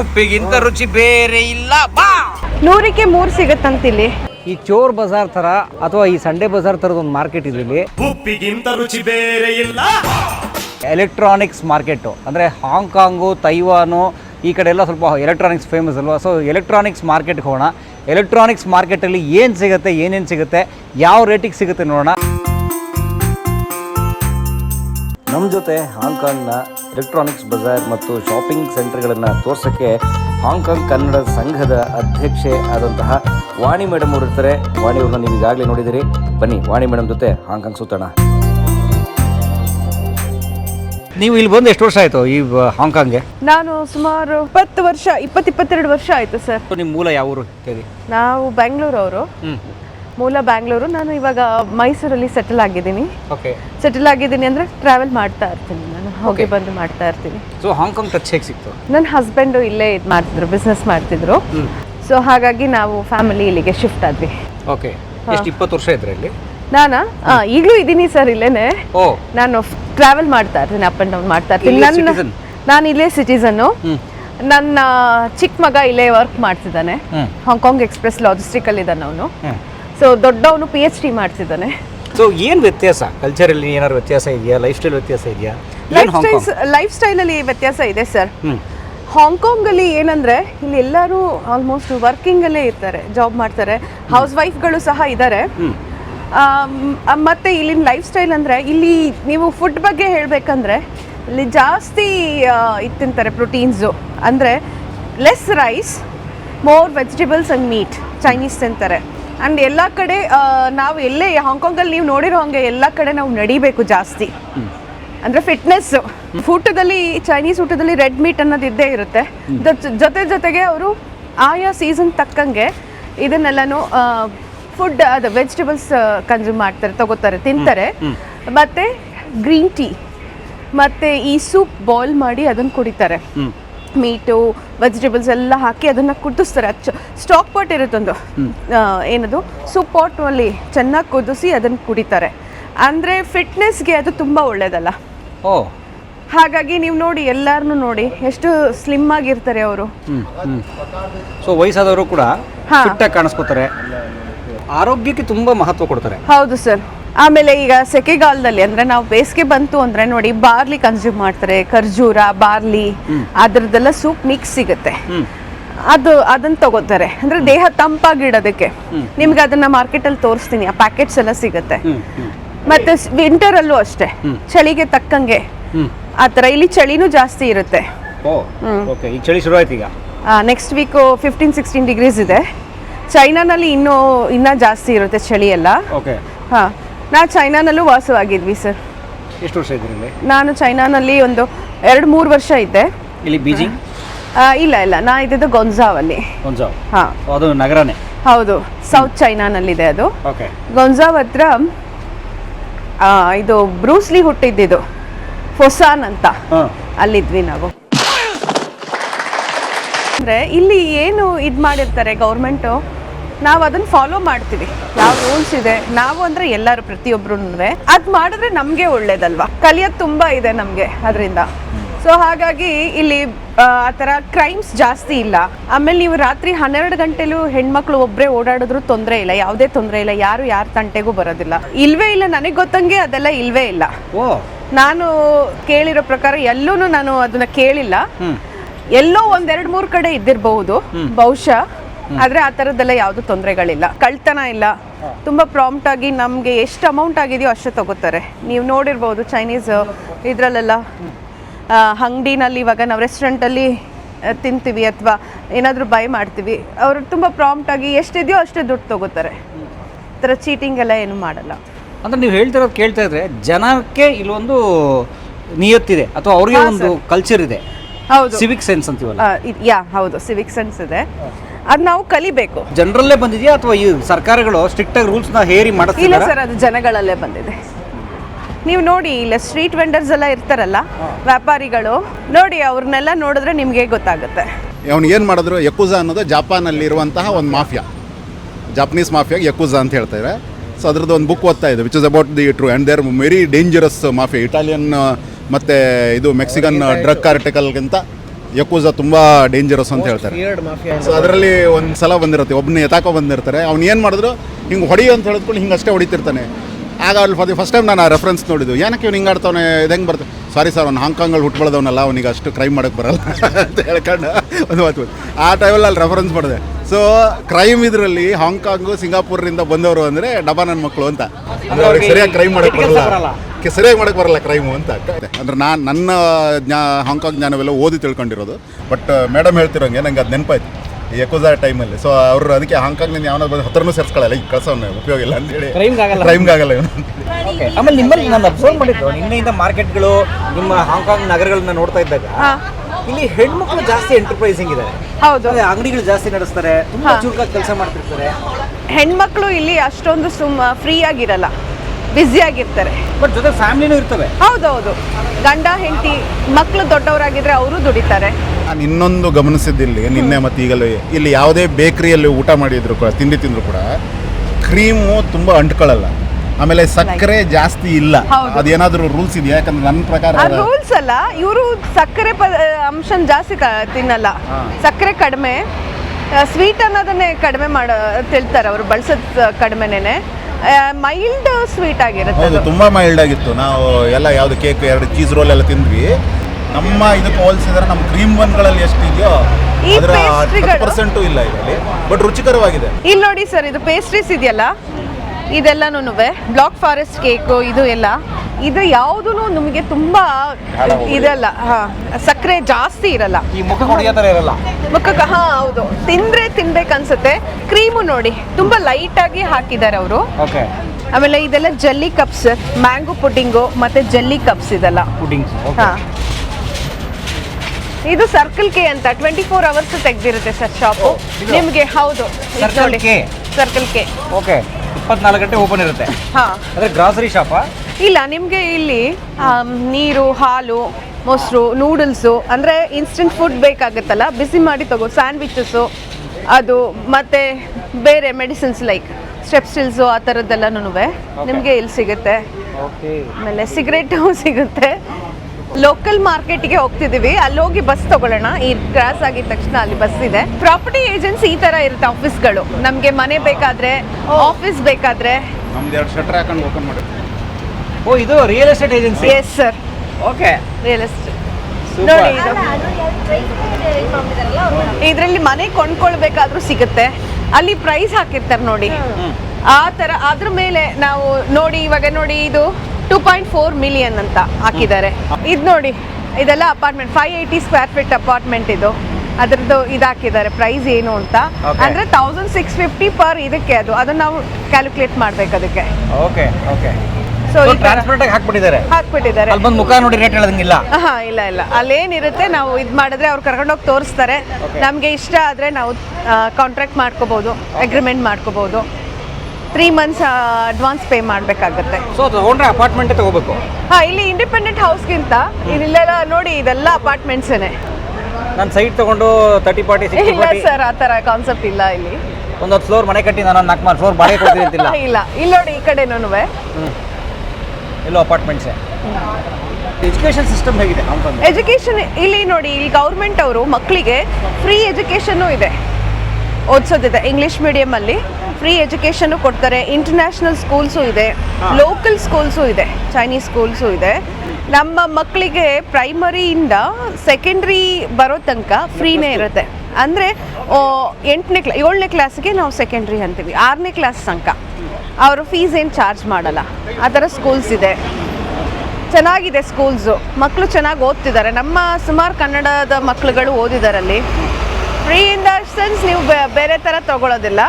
ಉಪ್ಪಿಗಿಂತ ರುಚಿ ಬೇರೆ ಇಲ್ಲ. ಬಾ. ನೂರಕ್ಕೆ ಮೂರು ಸಿಗತ್ತಂತಿಲ್ಲಿ. ಈ ಚೋರ್ ಬಜಾರ್ ತರ ಅಥವಾ ಈ ಸಂಡೇ ಬಜಾರ್ ತರದ ಒಂದು ಮಾರ್ಕೆಟ್ ಇದೆ ಇಲ್ಲಿ. ಉಪ್ಪಿಗಿಂತ ರುಚಿ ಬೇರೆ ಇಲ್ಲ. ಎಲೆಕ್ಟ್ರಾನಿಕ್ಸ್ ಮಾರ್ಕೆಟ್ ಅಂದ್ರೆ ಹಾಂಗ್ಕಾಂಗು ತೈವಾನು ಈ ಕಡೆ ಎಲ್ಲ ಸ್ವಲ್ಪ ಎಲೆಕ್ಟ್ರಾನಿಕ್ಸ್ ಫೇಮಸ್ ಅಲ್ವಾ? ಸೊ ಎಲೆಕ್ಟ್ರಾನಿಕ್ಸ್ ಮಾರ್ಕೆಟ್ಗೆ ಹೋಗೋಣ. ಎಲೆಕ್ಟ್ರಾನಿಕ್ಸ್ ಮಾರ್ಕೆಟಲ್ಲಿ ಏನು ಸಿಗುತ್ತೆ ಏನೇನು ಸಿಗುತ್ತೆ ಯಾವ ರೇಟಿಗೆ ಸಿಗುತ್ತೆ ನೋಡೋಣ. ನಮ್ಮ ಜೊತೆ ಹಾಂಗ್ಕಾಂಗ್ನ ಎಲೆಕ್ಟ್ರಾನಿಕ್ಸ್ ಬಜಾರ್ ಮತ್ತು ಶಾಪಿಂಗ್ ಸೆಂಟರ್ಗಳನ್ನು ತೋರ್ಸೋಕ್ಕೆ ಹಾಂಗ್ಕಾಂಗ್ ಕನ್ನಡ ಸಂಘದ ಅಧ್ಯಕ್ಷೆ ಆದಂತಹ ವಾಣಿ ಮೇಡಮ್ ಅವರು ಇರ್ತಾರೆ. ವಾಣಿ ಅವ್ರನ್ನ ನೀವು ಈಗಾಗಲೇ ನೋಡಿದಿರಿ ಬನ್ನಿ ವಾಣಿ ಮೇಡಮ್ ಜೊತೆ ಹಾಂಗ್ಕಾಂಗ್ ಸುತ್ತೋಣ ನೀವು ಇಲ್ಲಿ ಬಂದು ಎಷ್ಟು ವರ್ಷ ಆಯಿತು ಈ ಹಾಂಗ್ಕಾಂಗ್ಗೆ ನಾನು ಸುಮಾರು ಇಪ್ಪತ್ತು ವರ್ಷ ಇಪ್ಪತ್ತು ಇಪ್ಪತ್ತೆರಡು ವರ್ಷ ಆಯಿತು ಸರ್. ನಿಮ್ಮ ಮೂಲ ಯಾವ ಊರು ಹೇಳಿ. ನಾವು ಬೆಂಗಳೂರು ಅವರು. ಮೂಲ ಬ್ಯಾಂಗ್ಳೂರು. ನಾನು ಇವಾಗ ಮೈಸೂರಲ್ಲಿ ಸೆಟಲ್ ಆಗಿದ್ದೀನಿ. ಓಕೆ. ಸೆಟಲ್ ಆಗಿದ್ದೀನಿ ಅಂದರೆ ಟ್ರಾವೆಲ್ ಮಾಡ್ತಾ ಇರ್ತೀನಿ ನಾನು. ಹೋಗಿ ಬಂದು ಮಾಡ್ತಾ ಇರ್ತೀನಿ. ಸೊ ಹಾಂಗ್ಕಾಂಗ್ ಟಚ್ ಹೇಗೆ ಸಿಕ್ತು? ನನ್ನ ಹಸ್ಬೆಂಡು ಇಲ್ಲೇ ಇದು ಮಾಡ್ತಿದ್ರು ಬಿಸ್ನೆಸ್ ಮಾಡ್ತಿದ್ರು. ಸೊ ಹಾಗಾಗಿ ನಾವು ಫ್ಯಾಮಿಲಿ ಇಲ್ಲಿಗೆ ಶಿಫ್ಟ್ ಆದ್ವಿ. ಓಕೆ ಎಷ್ಟು ಇಪ್ಪತ್ತು ವರ್ಷ ಇದ್ರೆ ಇಲ್ಲಿ? ನಾನಾ? ಆ, ಈಗಲೂ ಇದ್ದೀನಿ ಸರ್ ಇಲ್ಲೇನೆ. ಓ. ನಾನು ಟ್ರಾವೆಲ್ ಮಾಡ್ತಾ ಇರ್ತೀನಿ ಅಪ್ ಅಂಡ್ ಡೌನ್ ಮಾಡ್ತಾ ಇರ್ತೀನಿ. ಇಲ್ಲೇ ನನ್ನ citizen? ನಾನು ಇಲ್ಲೇ ಸಿಟಿಸನ್ನು ನನ್ನ ಚಿಕ್ಕ ಮಗ ಇಲ್ಲೇ ವರ್ಕ್ ಮಾಡ್ತಿದ್ದಾನೆ. ಹಾಂಗ್ಕಾಂಗ್ ಎಕ್ಸ್ಪ್ರೆಸ್ ಲಾಜಿಸ್ಟಿಕಲ್ ಇದ್ದಾನೆ ಅವನು. ಸೊ ದೊಡ್ಡವನು ಪಿ ಎಚ್ ಡಿ ಮಾಡ್ತಿದ್ದಾನೆ. ಸೊ ಏನು ವ್ಯತ್ಯಾಸ? ಕಲ್ಚರಲ್ಲಿ ಏನಾದ್ರು ವ್ಯತ್ಯಾಸ ಇದೆಯಾ? ಲೈಫ್ ಸ್ಟೈಲ್ ವ್ಯತ್ಯಾಸ ಇದೆಯಾ? ಲೈಫ್ ಸ್ಟೈಲ್ಸ್ ಲೈಫ್ ಸ್ಟೈಲಲ್ಲಿ ವ್ಯತ್ಯಾಸ ಇದೆ ಸರ್ ಹಾಂಗ್ಕಾಂಗಲ್ಲಿ ಏನಂದ್ರೆ ಇಲ್ಲಿ ಎಲ್ಲರೂ ಆಲ್ಮೋಸ್ಟ್ ವರ್ಕಿಂಗಲ್ಲೇ ಇರ್ತಾರೆ ಜಾಬ್ ಮಾಡ್ತಾರೆ. ಹೌಸ್ ವೈಫ್ಗಳು ಸಹ ಇದ್ದಾರೆ. ಮತ್ತೆ ಇಲ್ಲಿನ ಲೈಫ್ ಸ್ಟೈಲ್ ಅಂದರೆ ಇಲ್ಲಿ ನೀವು ಫುಡ್ ಬಗ್ಗೆ ಹೇಳಬೇಕಂದ್ರೆ ಇಲ್ಲಿ ಜಾಸ್ತಿ ಇದು ತಿಂತಾರೆ ಪ್ರೋಟೀನ್ಸು ಅಂದರೆ less rice more vegetables and meat Chinese ತಿಂತಾರೆ. ಆ್ಯಂಡ್ ಎಲ್ಲ ಕಡೆ ನಾವು ಎಲ್ಲೇ ಹಾಂಗ್ಕಾಂಗಲ್ಲಿ ನೀವು ನೋಡಿರೋ ಹಾಗೆ ಎಲ್ಲ ಕಡೆ ನಾವು ನಡಿಬೇಕು ಜಾಸ್ತಿ. ಅಂದರೆ ಫಿಟ್ನೆಸ್ ಊಟದಲ್ಲಿ ಚೈನೀಸ್ ಊಟದಲ್ಲಿ ರೆಡ್ ಮೀಟ್ ಅನ್ನೋದು ಇದ್ದೇ ಇರುತ್ತೆ. ಜೊತೆ- ಜೊತೆ ಜೊತೆಗೆ ಅವರು ಆಯಾ ಸೀಸನ್ ತಕ್ಕಂಗೆ ಇದನ್ನೆಲ್ಲನೂ ಫುಡ್ ಅದು ವೆಜಿಟೇಬಲ್ಸ್ ಕನ್ಸ್ಯೂಮ್ ಮಾಡ್ತಾರೆ ತಗೋತಾರೆ ತಿಂತಾರೆ. ಮತ್ತೆ ಗ್ರೀನ್ ಟೀ ಮತ್ತೆ ಈ ಸೂಪ್ ಬಾಯ್ಲ್ ಮಾಡಿ ಅದನ್ನು ಕುಡಿತಾರೆ. ಮೀಟು ವೆಜಿಟೇಬಲ್ಸ್ ಎಲ್ಲ ಹಾಕಿ ಅದನ್ನು ಕುದಿಸ್ತಾರೆ. ಸ್ಟಾಕ್ ಪಾಟ್ ಇರುತ್ತೊಂದು ಏನದು? ಸೂಪ್ ಪಾಟ್ ಅಲ್ಲಿ ಚೆನ್ನಾಗಿ ಕುದಿಸಿ ಅದನ್ನು ಕುಡಿತಾರೆ. ಅಂದರೆ ಫಿಟ್ನೆಸ್ಗೆ ಅದು ತುಂಬ ಒಳ್ಳೇದಲ್ಲ. ಓ. ಹಾಗಾಗಿ ನೀವು ನೋಡಿ ಎಲ್ಲಾರನ್ನೂ ನೋಡಿ ಎಷ್ಟು ಸ್ಲಿಮ್ ಆಗಿರ್ತಾರೆ ಅವರು. ಸೊ ವಯಸ್ಸಾದವರು ಕೂಡ ಕಾಣಿಸ್ಕೋತಾರೆ. ಆರೋಗ್ಯಕ್ಕೆ ತುಂಬಾ ಮಹತ್ವ ಕೊಡ್ತಾರೆ. ಹೌದು ಸರ್. ಆಮೇಲೆ ಈಗ ಸೆಕೆಗಾಲದಲ್ಲಿ ಅಂದ್ರೆ ನಾವು ಬೇಸಿಗೆ ಬಂತು ಅಂದ್ರೆ ನೋಡಿ ಬಾರ್ಲಿ ಕನ್ಸ್ಯೂಮ್ ಮಾಡ್ತಾರೆ ಖರ್ಜೂರ ಬಾರ್ಲಿ ಅದ್ರದ್ದೆಲ್ಲ ಸೂಪ್ ಮಿಕ್ಸ್ ಸಿಗುತ್ತೆ. ಅದು ಅದನ್ನ ತಗೋತಾರೆ. ಅಂದ್ರೆ ದೇಹ ತಂಪಾಗಿಡೋದಕ್ಕೆ. ನಿಮ್ಗೆ ಅದನ್ನ ಮಾರ್ಕೆಟ್ ಅಲ್ಲಿ ತೋರಿಸ್ತೀನಿ ಆ ಪ್ಯಾಕೆಟ್ಸ್ ಎಲ್ಲ ಸಿಗುತ್ತೆ. ಮತ್ತೆ ವಿಂಟರ್ ಅಲ್ಲೂ ಅಷ್ಟೇ. ಚಳಿಗೆ ತಕ್ಕಂಗೆ ಆತರ ಇಲ್ಲಿ ಚಳಿನೂ ಜಾಸ್ತಿ ಇರುತ್ತೆ. ಈಗ ಚಳಿ ಶುರು ಆಯ್ತು ಈಗ next week fifteen sixteen degrees ಇದೆ. ಚೈನಾನಲ್ಲಿ ಇನ್ನೂ ಇನ್ನೂ ಜಾಸ್ತಿ ಇರುತ್ತೆ ಚಳಿ ಎಲ್ಲ ಹಾಂ. ನಾ ಚೈನಾನಲ್ಲೂ ವಾಸವಾಗಿದ್ವಿ ಸರ್ ಎಷ್ಟು ವರ್ಷ ಇದ್ರಿ ಇಲ್ಲಿ? ನಾನು ಚೈನಾನಲ್ಲಿ ಒಂದು ಎರಡು ಮೂರು ವರ್ಷ ಇದ್ದೆ. ಇಲ್ಲಿ ಬೀಜಿಂಗ್? ಆ, ಇಲ್ಲ ಇಲ್ಲ. ನಾ ಇದ್ದಿದ್ದು ಗೊಂಜಾವಲ್ಲಿ. ಗೊಂಜಾವ್. ಹಾಂ. ಅದು ನಗರನೇ? ಹೌದು. ಸೌತ್ ಚೈನಾನಲ್ಲಿದೆ ಅದು. ಓಕೆ ಗೊಂಜಾವ್ ಹತ್ರ ಆ, ಇದು ಬ್ರೂಸ್ಲಿ ಹುಟ್ಟಿದ್ದಿದ್ದು ಫೊಸಾನ್ ಅಂತ. ಹಾಂ. ಅಲ್ಲಿದ್ವಿ ನಾವು. ಅಂದ್ರೆ ಇಲ್ಲಿ ಏನು ಇದು ಮಾಡಿರ್ತಾರೆ ಗೌರ್ಮೆಂಟು? ನಾವು ಅದನ್ನ ಫಾಲೋ ಮಾಡ್ತೀವಿ. ಯಾವ ರೂಲ್ಸ್ ಇದೆ? ನಾವು ಅಂದ್ರೆ ಎಲ್ಲರೂ ಪ್ರತಿಯೊಬ್ರು ಅದ್ ಮಾಡಿದ್ರೆ ನಮ್ಗೆ ಒಳ್ಳೇದಲ್ವಾ? ಕಲಿಯೋದು ತುಂಬಾ ಇದೆ ನಮ್ಗೆ ಅದರಿಂದ. ಸೊ ಹಾಗಾಗಿ ಇಲ್ಲಿ ಆ ಥರ ಕ್ರೈಮ್ಸ್ ಜಾಸ್ತಿ ಇಲ್ಲ. ಆಮೇಲೆ ನೀವು ರಾತ್ರಿ ಹನ್ನೆರಡು ಗಂಟೆಲೂ ಹೆಣ್ಮಕ್ಳು ಒಬ್ರೆ ಓಡಾಡಿದ್ರು ತೊಂದರೆ ಇಲ್ಲ. ಯಾವುದೇ ತೊಂದರೆ ಇಲ್ಲ. ಯಾರು ಯಾರ ತಂಟೆಗೂ ಬರೋದಿಲ್ಲ. ಇಲ್ವೇ ಇಲ್ಲ ನನಗೆ ಗೊತ್ತಂಗೆ ಅದೆಲ್ಲ ಇಲ್ವೇ ಇಲ್ಲ. ನಾನು ಕೇಳಿರೋ ಪ್ರಕಾರ ಎಲ್ಲೂ ನಾನು ಅದನ್ನ ಕೇಳಿಲ್ಲ. ಎಲ್ಲೋ ಒಂದೆರಡು ಮೂರು ಕಡೆ ಇದ್ದಿರಬಹುದು. ಬಹುಶಃ ಆದ್ರೆ ಆ ತರದ್ದೆಲ್ಲ ಯಾವ್ದು ತೊಂದರೆಗಳಿಲ್ಲ. ಕಳ್ತನ ಇಲ್ಲ. ತುಂಬಾ ಪ್ರಾಂಪ್ಟ್ ಆಗಿ ನಮಗೆ ಎಷ್ಟು ಅಮೌಂಟ್ ಆಗಿದೆಯೋ ಅಷ್ಟೇ ತಗೋತಾರೆ. ನೀವು ನೋಡಿರ್ಬೋದು ಚೈನೀಸ್ ಇದ್ರಲ್ಲೆಲ್ಲ ಅಂಗಡಿನಲ್ಲಿ ಇವಾಗ ನಾವು ರೆಸ್ಟೋರೆಂಟಲ್ಲಿ ತಿಂತೀವಿ ಅಥವಾ ಏನಾದರೂ ಬೈ ಮಾಡ್ತೀವಿ. ಅವರು ತುಂಬ ಪ್ರಾಂಪ್ಟ್ ಆಗಿ ಎಷ್ಟಿದೆಯೋ ಅಷ್ಟೇ ದುಡ್ಡು ತಗೋತಾರೆ. ಥರ ಚೀಟಿಂಗ್ ಎಲ್ಲ ಏನು ಮಾಡಲ್ಲ. ಅಂದ್ರೆ ನೀವು ಹೇಳ್ತಿರೋದು ಕೇಳ್ತಾ ಇದ್ರೆ ಜನಕ್ಕೆ ಇಲ್ಲೊಂದು ನಿಯತ್ತಿದೆ ಅಥವಾ ಅವ್ರಿಗೆ ಒಂದು ಕಲ್ಚರ್ ಇದೆ. ಹೌದು. ಸಿವಿಕ್ ಸೆನ್ಸ್ ಅಂತೀವಲ್ಲ? ಯಾ ಹೌದು. ಸಿವಿಕ್ ಸೆನ್ಸ್ ಇದೆ. ಅದು ನಾವು ಕಲಿಬೇಕು. ಜನರಲ್ಲೇ ಬಂದಿದೆಯಾ ಅಥವಾ ಈ ಸರ್ಕಾರಗಳು ಸ್ಟ್ರಿಕ್ಟ್ ಆಗಿ ರೂಲ್ಸ್ನ ಹೇರಿ ಇಲ್ಲ ಮಾಡಿಸ್ತಿದ್ದಾರೆ ಸರ್ ಅದು ಜನಗಳಲ್ಲೇ ಬಂದಿದೆ. ನೀವು ನೋಡಿ ಇಲ್ಲ ಸ್ಟ್ರೀಟ್ ವೆಂಡರ್ಸ್ ಎಲ್ಲ ಇರ್ತಾರಲ್ಲ ವ್ಯಾಪಾರಿಗಳು ನೋಡಿ ಅವ್ರನ್ನೆಲ್ಲ ನೋಡಿದ್ರೆ ನಿಮಗೆ ಗೊತ್ತಾಗುತ್ತೆ. ಅವನು ಏನು ಮಾಡಿದ್ರು? ಯಕುಜಾ ಅನ್ನೋದು ಜಪಾನಲ್ಲಿರುವಂತಹ ಒಂದು ಮಾಫಿಯಾ ಜಾಪನೀಸ್ ಮಾಫಿಯಾಗಿ ಯಕುಜಾ ಅಂತ ಹೇಳ್ತಾರೆ ಸೊ ಅದ್ರದ್ದು ಒಂದು ಬುಕ್ ಓದ್ತಾ ಇದೆ which is about the true and there very dangerous mafia Italian ಮತ್ತು ಇದು ಮೆಕ್ಸಿಕನ್ ಡ್ರಗ್ ಕಾರ್ಟಿಕಲ್ಗಿಂತ ಯಕೂಜ ತುಂಬ ಡೇಂಜರಸ್ ಅಂತ ಹೇಳ್ತಾರೆ. ಸೊ ಅದರಲ್ಲಿ ಒಂದು ಸಲ ಬಂದಿರುತ್ತೆ ಒಬ್ಬನೇ ಎತ್ತಾಕೋ ಬಂದಿರ್ತಾರೆ. ಅವ್ನು ಏನು ಮಾಡಿದ್ರು ಹಿಂಗೆ ಹೊಡಿ ಅಂತ ಹೇಳಿದ್ಕೊಂಡು ಹಿಂಗೆ ಅಷ್ಟೇ ಹೊಡಿತಿರ್ತಾನೆ. ಆಗ ಅಲ್ಲಿ ಫಾರ್ ಫಸ್ಟ್ ಟೈಮ್ ನಾನು ಆ ರೆಫರೆನ್ಸ್ ನೋಡಿದ್ದು. ಏನಕ್ಕೆ ಇವ್ನು ಹಿಂಗೆ ಆಡ್ತಾವನೆ ಇದು ಹೆಂಗೆ ಬರ್ತದೆ? ಸಾರಿ ಸರ್ ಅವ್ನು ಹಾಂಗ್ಕಾಂಗಲ್ಲಿ ಹುಟ್ಬಳ್ದವನಲ್ಲ ಅವನಿಗೆ ಅಷ್ಟು ಕ್ರೈಮ್ ಮಾಡೋಕೆ ಬರಲ್ಲ ಅಂತ ಹೇಳ್ಕೊಂಡು ಒಂದು ಮಾತು ಆ ಟೈಮಲ್ಲಿ ಅಲ್ಲಿ ರೆಫರೆನ್ಸ್ ಮಾಡಿದೆ. ಸೊ ಕ್ರೈಮ್ ಇದರಲ್ಲಿ ಹಾಂಗ್ಕಾಂಗು ಸಿಂಗಾಪುರಿಂದ ಬಂದವರು ಅಂದರೆ ಡಬಾ ನನ್ನ ಮಕ್ಕಳು ಅಂತ. ಅಂದರೆ ಅವ್ರಿಗೆ ಸರಿಯಾಗಿ ಕ್ರೈಮ್ ಮಾಡೋಕ್ಕೆ ಬರಲ್ಲ. ಸರಿಯಾಗಿ ಮಾಡಕ್ಕೆ ಬರಲ್ಲ ಕ್ರೈಮು ಅಂತ ಅಂದ್ರೆ ನಾನು ನನ್ನ ಜ್ಞಾ ಹಾಂಗ್ಕಾಂಗ್ ಜ್ಞಾನವೆಲ್ಲ ಓದಿ ತಿಳ್ಕೊಂಡಿರೋದು. ಬಟ್ ಮೇಡಮ್ ಹೇಳ್ತಿರೋಂಗೆ ನಂಗೆ ಅದು ನೆನಪಾಯ್ತು. ಈ ಎಕೋಜಾ ಟೈಮಲ್ಲಿ. ಸೊ ಅವರು ಅದಕ್ಕೆ ಹಾಂಗ್ಕಾಂಗ್ನಿಂದ ಯಾವನೋ ಬಂದು ಹತ್ರನೂ ಸೇರಿಸ್ಕೊಳ್ಳಲ್ಲ ಈಗ ಕಳ್ಸೋನ್ನ ಉಪಯೋಗ ಇಲ್ಲ ಅಂತೇಳಿ ಕ್ರೈಮ್ಗಾಗಲ್ಲ. ಇವನು. ಓಕೆ ಆಮೇಲೆ ನಿಮ್ಮಲ್ಲಿ ನಾನು ಅಬ್ಸರ್ವ್ ಮಾಡಿದ್ದು ನಿನ್ನೆಯಿಂದ ಮಾರ್ಕೆಟ್ಗಳು ನಿಮ್ಮ ಹಾಂಗ್ಕಾಂಗ್ ನಗರಗಳನ್ನ ನೋಡ್ತಾ ಇದ್ದಾಗ ಇಲ್ಲಿ ಹೆಣ್ಮಕ್ಳು ಜಾಸ್ತಿ ಎಂಟರ್ಪ್ರೈಸಿಂಗ್ ಇದ್ದಾರೆ ಹೌದು. ಅಂಗಡಿಗಳು ಜಾಸ್ತಿ ನಡೆಸ್ತಾರೆ ತುಂಬಾ ಚುರುಕಾಗಿ ಕೆಲಸ ಮಾಡ್ತಿರ್ತಾರೆ. ಹೆಣ್ಮಕ್ಳು ಇಲ್ಲಿ ಅಷ್ಟೊಂದು ಸುಮ್ಮ ಫ್ರೀ ಆಗಿರಲ್ಲ. ಬ್ಯುಸಿ ಆಗಿರ್ತಾರೆ. ಬಟ್ ಜೊತೆ ಫ್ಯಾಮಿಲಿನೂ ಇರ್ತವೆ. ಹೌದೌದು. ಗಂಡ ಹೆಂಡತಿ ಮಕ್ಕಳು ದೊಡ್ಡವರಾಗಿದ್ರೆ ಅವರು ದುಡಿತಾರೆ. ನಾನು ಇನ್ನೊಂದು ಗಮನಿಸಿದ್ದಿಲ್ಲಿ ನಿನ್ನೆ ಮತ್ತೆ ಈಗಲೂ ಇಲ್ಲಿ ಯಾವುದೇ ಬೇಕರಿಯಲ್ಲಿ ಊಟ ಮಾಡಿದ್ರು ಕೂಡ ತಿಂಡಿ ತಿಂದ್ರು ಕೂಡ ಕ್ರೀಮು ತುಂಬ ಅಂಟ್ಕೊಳ್ಳಲ್ಲ. ಆಮೇಲೆ ಸಕ್ಕರೆ ಜಾಸ್ತಿ ಇಲ್ಲ. ಅದೇನಾದ್ರೂ ರೂಲ್ಸ್ ಇದೆಯಾ? ಯಾಕಂದ್ರೆ ನನ್ನ ಪ್ರಕಾರ ಆ ರೂಲ್ಸ್ ಅಲ್ಲ ಇವರು ಸಕ್ಕರೆ ಅಂಶನ್ ಅಂಶ ಜಾಸ್ತಿ ತಿನ್ನಲ್ಲ. ಸಕ್ಕರೆ ಕಡಿಮೆ ಸ್ವೀಟ್ ಅನ್ನೋದನ್ನೇ ಕಡಿಮೆ ಮಾಡ ತಿಳ್ತಾರೆ ಅವರು ಬಳಸೋದು ಕಡಿಮೆನೇ ಮೈಲ್ಡ್ ಸ್ವೀಟ್ ಆಗಿರುತ್ತೆ ಹೌದು ಅದು. ತುಂಬಾ ಮೈಲ್ಡ್ ಆಗಿತ್ತು. ನಾವು ಎಲ್ಲ ಯಾವ್ದು ಕೇಕ್ ಎರಡು ಚೀಸ್ ರೋಲ್ ಎಲ್ಲ ತಿಂದ್ವಿ. ನಮ್ಮ ಇದಕ್ಕೆ ಹೋಲಿಸಿದ್ರೆ ನಮ್ಮ ಕ್ರೀಮ್ ಬನ್ಗಳಲ್ಲಿ ಎಷ್ಟು ಇದೆಯೋ ಈ ಅದರ pastryಗಳು- ಪರ್ಸೆಂಟು ಇಲ್ಲ ಇದರಲ್ಲಿ. ಬಟ್ ರುಚಿಕರವಾಗಿದೆ. ಇಲ್ಲಿ ನೋಡಿ ಸರ್ ಇದು ಪೇಸ್ಟ್ರೀಸ್ ಇದೆಯಲ್ಲ? ಇದೆಲ್ಲನೂ ಬ್ಲಾಕ್ ಫಾರೆಸ್ಟ್ ಕೇಕು ಇದು ಎಲ್ಲ. ಇದು ಯಾವುದೂ ನಿಮಗೆ ತುಂಬಾ ಇದಲ್ಲ ಹಾ ಸಕ್ಕರೆ ಜಾಸ್ತಿ ಇರಲ್ಲ. ಈ ಮುಖ ಹೊಡೆಯೋ ಥರ ಇರಲ್ಲ. ಮುಖಕ್ಕೆ ಹಾ ಹೌದು. ತಿಂದ್ರೆ ತಿನ್ಬೇಕನ್ಸುತ್ತೆ. ಕ್ರೀಮು ನೋಡಿ ತುಂಬಾ ಲೈಟ್ ಆಗಿ ಹಾಕಿದ್ದಾರೆ ಅವರು. ಓಕೆ ಆಮೇಲೆ ಇದೆಲ್ಲ ಜಲ್ಲಿ ಕಪ್ಸ್ ಮ್ಯಾಂಗೋ ಪುಡ್ಡಿಂಗು ಮತ್ತೆ ಜಲ್ಲಿ ಕಪ್ಸ್ ಇದೆಲ್ಲ. ಹಾ. ಇದು ಸರ್ಕಲ್ ಕೆ ಅಂತ ಟ್ವೆಂಟಿ ಫೋರ್ ಅವರ್ಸ್ ತೆಗ್ದಿರುತ್ತೆ ಸರ್ ಶಾಪು ಇದು? ನಿಮಗೆ ಹೌದು. ಇದ್ Circle ನೋಡಿ K? ಸರ್ಕಲ್ ಕೆ ಓಕೆ ಇಪ್ಪತ್ನಾಲ್ಕು ಗಂಟೆ ಓಪನ್ ಇರುತ್ತೆ. ಹಾ. ಅಂದ್ರೆ ಗ್ರಾಸರಿ ಶಾಪಾ ಇಲ್ಲ ನಿಮಗೆ ಇಲ್ಲಿ ನೀರು ಹಾಲು ಮೊಸರು ನೂಡಲ್ಸು ಅಂದರೆ ಇನ್ಸ್ಟೆಂಟ್ ಫುಡ್ ಬೇಕಾಗುತ್ತಲ್ಲ ಬಿಸಿ ಮಾಡಿ ತಗೋ ಸ್ಯಾಂಡ್ವಿಚಸ್ಸು ಅದು ಮತ್ತು ಬೇರೆ ಮೆಡಿಸಿನ್ಸ್ ಲೈಕ್ ಸ್ಟೆಪ್ಸ್ಟಿಲ್ಸು ಆ ಥರದ್ದೆಲ್ಲನೂ ನಿಮಗೆ ಇಲ್ಲಿ ಸಿಗುತ್ತೆ. ಆಮೇಲೆ ಸಿಗರೇಟು ಸಿಗುತ್ತೆ. ಲೋಕಲ್ ಮಾರ್ಕೆಟ್ಗೆ ಹೋಗ್ತಿದ್ದೀವಿ ಅಲ್ಲಿ ಹೋಗಿ ಬಸ್ ತಗೊಳ್ಳೋಣ. ಈ ಕ್ರಾಸ್ ಆಗಿದ ತಕ್ಷಣ ಅಲ್ಲಿ ಬಸ್ ಇದೆ. ಪ್ರಾಪರ್ಟಿ ಏಜೆನ್ಸಿ ಈ ಥರ ಇರುತ್ತೆ ಆಫೀಸ್ಗಳು ನಮಗೆ ಮನೆ ಬೇಕಾದರೆ ಆಫೀಸ್ ಬೇಕಾದರೆ. ಓ ಇದು real estate agency yes sir okay real estate ನೋಡಿ ಇದು. ಇದರಲ್ಲಿ ಮನೆ ಕೊಂಡ್ಕೊಳ್ಬೇಕಾದ್ರೂ ಸಿಗುತ್ತೆ. ಅಲ್ಲಿ ಪ್ರೈಸ್ ಹಾಕಿರ್ತಾರೆ ನೋಡಿ. ಆ ತರ ಅದ್ರ ಮೇಲೆ ನಾವು ನೋಡಿ ಇವಾಗ ನೋಡಿ ಇದು ಟೂ ಪಾಯಿಂಟ್ ಫೋರ್ ಮಿಲಿಯನ್ ಅಂತ ಹಾಕಿದ್ದಾರೆ. ಇದು ನೋಡಿ ಇದೆಲ್ಲ apartment five eighty square feet apartment ಇದು. ಅದ್ರದ್ದು ಇದು ಹಾಕಿದ್ದಾರೆ ಪ್ರೈಸ್ ಏನು ಅಂತ. ಅಂದ್ರೆ ತೌಸಂಡ್ ಸಿಕ್ಸ್ ಫಿಫ್ಟಿ ಪರ್ ಇದಕ್ಕೆ ಅದು. ಅದನ್ನ ನಾವು ಕ್ಯಾಲ್ಕುಲೇಟ್ ಮಾಡ್ಬೇಕು ಅದಕ್ಕೆ. ಓಕೆ ಓಕೆ ಸೊ ಟ್ರಾನ್ಸ್ಪರೆಂಟ್ ಆಗಿ ಹಾಕ್ಬಿಟ್ಟಿದ್ದಾರೆ. ಹಾಕ್ಬಿಟ್ಟಿದ್ದಾರೆ. ಅಲ್ಲಿ ಬಂದು ಮುಖ ನೋಡಿ ರೇಟ್ ಹೇಳೋದಂಗಿಲ್ಲ. ಹಾ ಇಲ್ಲ ಇಲ್ಲ. ಅಲ್ಲೇನಿರುತ್ತೆ ನಾವು ಇದು ಮಾಡಿದ್ರೆ ಅವ್ರು ಕರ್ಕೊಂಡೋಗಿ ತೋರಿಸ್ತಾರೆ. ನಮಗೆ ಇಷ್ಟ ಆದರೆ ನಾವು ಕಾಂಟ್ರಾಕ್ಟ್ ಮಾಡ್ಕೋಬಹುದು ಅಗ್ರಿಮೆಂಟ್ ಮಾಡ್ಕೋಬಹುದು ತ್ರೀ ಮಂತ್ಸ್ ಅಡ್ವಾನ್ಸ್ ಪೇ ಮಾಡಬೇಕಾಗುತ್ತೆ. ಸೊ ತಗೊಂಡ್ರೆ ಅಪಾರ್ಟ್ಮೆಂಟ್ ತಗೋಬೇಕು? ಹಾ ಇಲ್ಲಿ ಇಂಡಿಪೆಂಡೆಂಟ್ ಹೌಸ್ಗಿಂತ ಇಲ್ಲೆಲ್ಲ ನೋಡಿ ಇದೆಲ್ಲ ಅಪಾರ್ಟ್ಮೆಂಟ್ಸೇನೆ ನಾನು ಸೈಟ್ ತಗೊಂಡು ತರ್ಟಿ ಪಾರ್ಟಿ ಸಿಕ್ಸ್ಟಿ ಇಲ್ಲ ಸರ್ ಆ ಥರ ಕಾನ್ಸೆಪ್ಟ್ ಇಲ್ಲ ಇಲ್ಲಿ. ಒಂದು ಹತ್ತು ಫ್ಲೋರ್ ಮನೆ ಕಟ್ಟಿ ನಾನು ನಾಲ್ಕು ನಾಲ್ಕು ಫ್ಲೋರ್ ಬಾಡಿಗೆ ಕೊಡ್ತೀನಿ ಇಲ್ಲ ಇಲ್ಲ. ಇಲ್ಲಿ ನೋಡಿ ಈ ಕಡೆನೂ ಎಲ್ಲೋ ಅಪಾರ್ಟ್ಮೆಂಟ್ಸೇ ಎಜುಕೇಷನ್ ಸಿಸ್ಟಮ್ ಹೇಗಿದೆ? ಹಾಂಗ್ಕಾಂಗ್ ಎಜುಕೇಷನ್ ಇಲ್ಲಿ ನೋಡಿ ಇಲ್ಲಿ ಗೌರ್ಮೆಂಟ್ ಅವರು ಮಕ್ಕಳಿಗೆ ಫ್ರೀ ಎಜುಕೇಷನ್ನು ಇದೆ. ಓದಿಸೋದಿದೆ ಇಂಗ್ಲೀಷ್ ಮೀಡಿಯಮಲ್ಲಿ ಫ್ರೀ ಎಜುಕೇಷನ್ನು ಕೊಡ್ತಾರೆ. ಇಂಟರ್ನ್ಯಾಷನಲ್ ಸ್ಕೂಲ್ಸು ಇದೆ. ಲೋಕಲ್ ಸ್ಕೂಲ್ಸು ಇದೆ. ಚೈನೀಸ್ ಸ್ಕೂಲ್ಸು ಇದೆ. ನಮ್ಮ ಮಕ್ಕಳಿಗೆ ಪ್ರೈಮರಿಯಿಂದ ಸೆಕೆಂಡ್ರಿ ಬರೋ ತನಕ ಫ್ರೀನೇ ಇರುತ್ತೆ. ಅಂದರೆ ಎಂಟನೇ ಕ್ಲಾ ಏಳನೇ ಕ್ಲಾಸ್ಗೆ ನಾವು ಸೆಕೆಂಡ್ರಿ ಅಂತೀವಿ. ಆರನೇ ಕ್ಲಾಸ್ ತನಕ. ಅವರು ಫೀಸ್ ಏನು ಚಾರ್ಜ್ ಮಾಡಲ್ಲ. ಆ ಥರ ಸ್ಕೂಲ್ಸ್ ಇದೆ. ಚೆನ್ನಾಗಿದೆ ಸ್ಕೂಲ್ಸು ಮಕ್ಕಳು ಚೆನ್ನಾಗಿ ಓದ್ತಿದ್ದಾರೆ. ನಮ್ಮ ಸುಮಾರು ಕನ್ನಡದ ಮಕ್ಕಳುಗಳು ಓದಿದ್ದಾರೆ ಅಲ್ಲಿ ಫ್ರೀ ಇನ್ ದ ಸೆನ್ಸ್ ನೀವು ಬೇರೆ ಥರ ತಗೊಳ್ಳೋದಿಲ್ಲ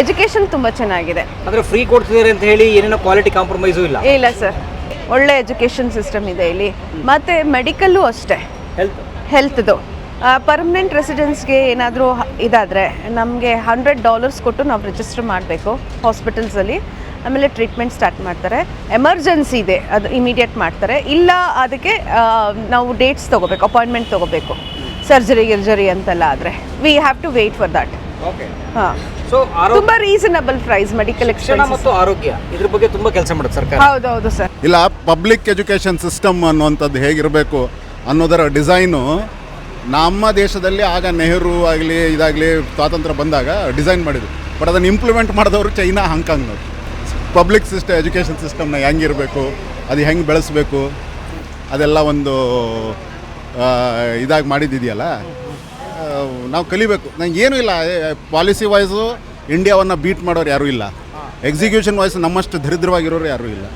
ಎಜುಕೇಷನ್ ತುಂಬ ಚೆನ್ನಾಗಿದೆ. ಅಂದರೆ ಫ್ರೀ ಕೊಡ್ತಿದ್ದಾರೆ ಅಂತ ಹೇಳಿ ಏನೇನೋ ಕ್ವಾಲಿಟಿ ಕಾಂಪ್ರಮೈಸು ಇಲ್ಲ. ಇಲ್ಲ ಸರ್ ಒಳ್ಳೆ ಎಜುಕೇಷನ್ ಸಿಸ್ಟಮ್ ಇದೆ ಇಲ್ಲಿ. ಮತ್ತು ಮೆಡಿಕಲ್ಲು ಅಷ್ಟೇ. ಹೆಲ್ತ್ ಹೆಲ್ತ್ದು ಪರ್ಮನೆಂಟ್ ರೆಸಿಡೆನ್ಸ್ಗೆ ಏನಾದರೂ ಇದಾದರೆ ನಮಗೆ ಹಂಡ್ರೆಡ್ ಡಾಲರ್ಸ್ ಕೊಟ್ಟು ನಾವು ರಿಜಿಸ್ಟರ್ ಮಾಡಬೇಕು ಹಾಸ್ಪಿಟಲ್ಸಲ್ಲಿ ಆಮೇಲೆ ಟ್ರೀಟ್ಮೆಂಟ್ ಸ್ಟಾರ್ಟ್ ಮಾಡ್ತಾರೆ. ಎಮರ್ಜೆನ್ಸಿ ಇದೆ ಅದು ಇಮಿಡಿಯೇಟ್ ಮಾಡ್ತಾರೆ. ಇಲ್ಲ ಅದಕ್ಕೆ ನಾವು ಡೇಟ್ಸ್ ತೊಗೋಬೇಕು ಅಪಾಯಿಂಟ್ಮೆಂಟ್ ತೊಗೋಬೇಕು. ಸರ್ಜರಿ ಗಿರ್ಜರಿ ಅಂತೆಲ್ಲ ಆದರೆ. We have to wait for that okay ಹಾಂ. ತುಂಬ ರೀಸನಬಲ್ ಪ್ರೈಸ್ ಮೆಡಿಕಲ್ ಮತ್ತು ಆರೋಗ್ಯ ಇದ್ರ ಬಗ್ಗೆ ತುಂಬಾ ಕೆಲಸ ಮಾಡುತ್ತೆ ಸರ್ಕಾರ. ಹೌದೌದು ಸರ್. ಇಲ್ಲ ಪಬ್ಲಿಕ್ ಎಜುಕೇಶನ್ ಸಿಸ್ಟಮ್ ಅನ್ನುವಂಥದ್ದು ಹೇಗಿರಬೇಕು ಅನ್ನೋದರ ಡಿಸೈನು ನಮ್ಮ ದೇಶದಲ್ಲಿ ಆಗ ನೆಹರು ಆಗಲಿ ಇದಾಗಲಿ ಸ್ವಾತಂತ್ರ್ಯ ಬಂದಾಗ ಡಿಸೈನ್ ಮಾಡಿದ್ರು. ಬಟ್ ಅದನ್ನು ಇಂಪ್ಲಿಮೆಂಟ್ ಮಾಡಿದವರು ಚೈನಾ ಹಾಂಗ್ಕಾಂಗ್ನವ್ರು ಪಬ್ಲಿಕ್ ಸಿಸ್ಟಮ್ ಎಜುಕೇಷನ್ ಸಿಸ್ಟಮ್ನ ಹೆಂಗಿರಬೇಕು ಅದು ಹೆಂಗೆ ಬೆಳೆಸಬೇಕು ಅದೆಲ್ಲ ಒಂದು ಇದಾಗಿ ಮಾಡಿದ್ದಿದೆಯಲ್ಲ ನಾವು ಕಲಿಬೇಕು. ನಂಗೆ ಏನೂ ಇಲ್ಲ. ಪಾಲಿಸಿ ವೈಸು ಇಂಡಿಯಾವನ್ನು ಬೀಟ್ ಮಾಡೋರು ಯಾರೂ ಇಲ್ಲ. ಎಕ್ಸಿಕ್ಯೂಷನ್ ವೈಸ್ ನಮ್ಮಷ್ಟು ದರಿದ್ರವಾಗಿರೋರು ಯಾರೂ ಇಲ್ಲ.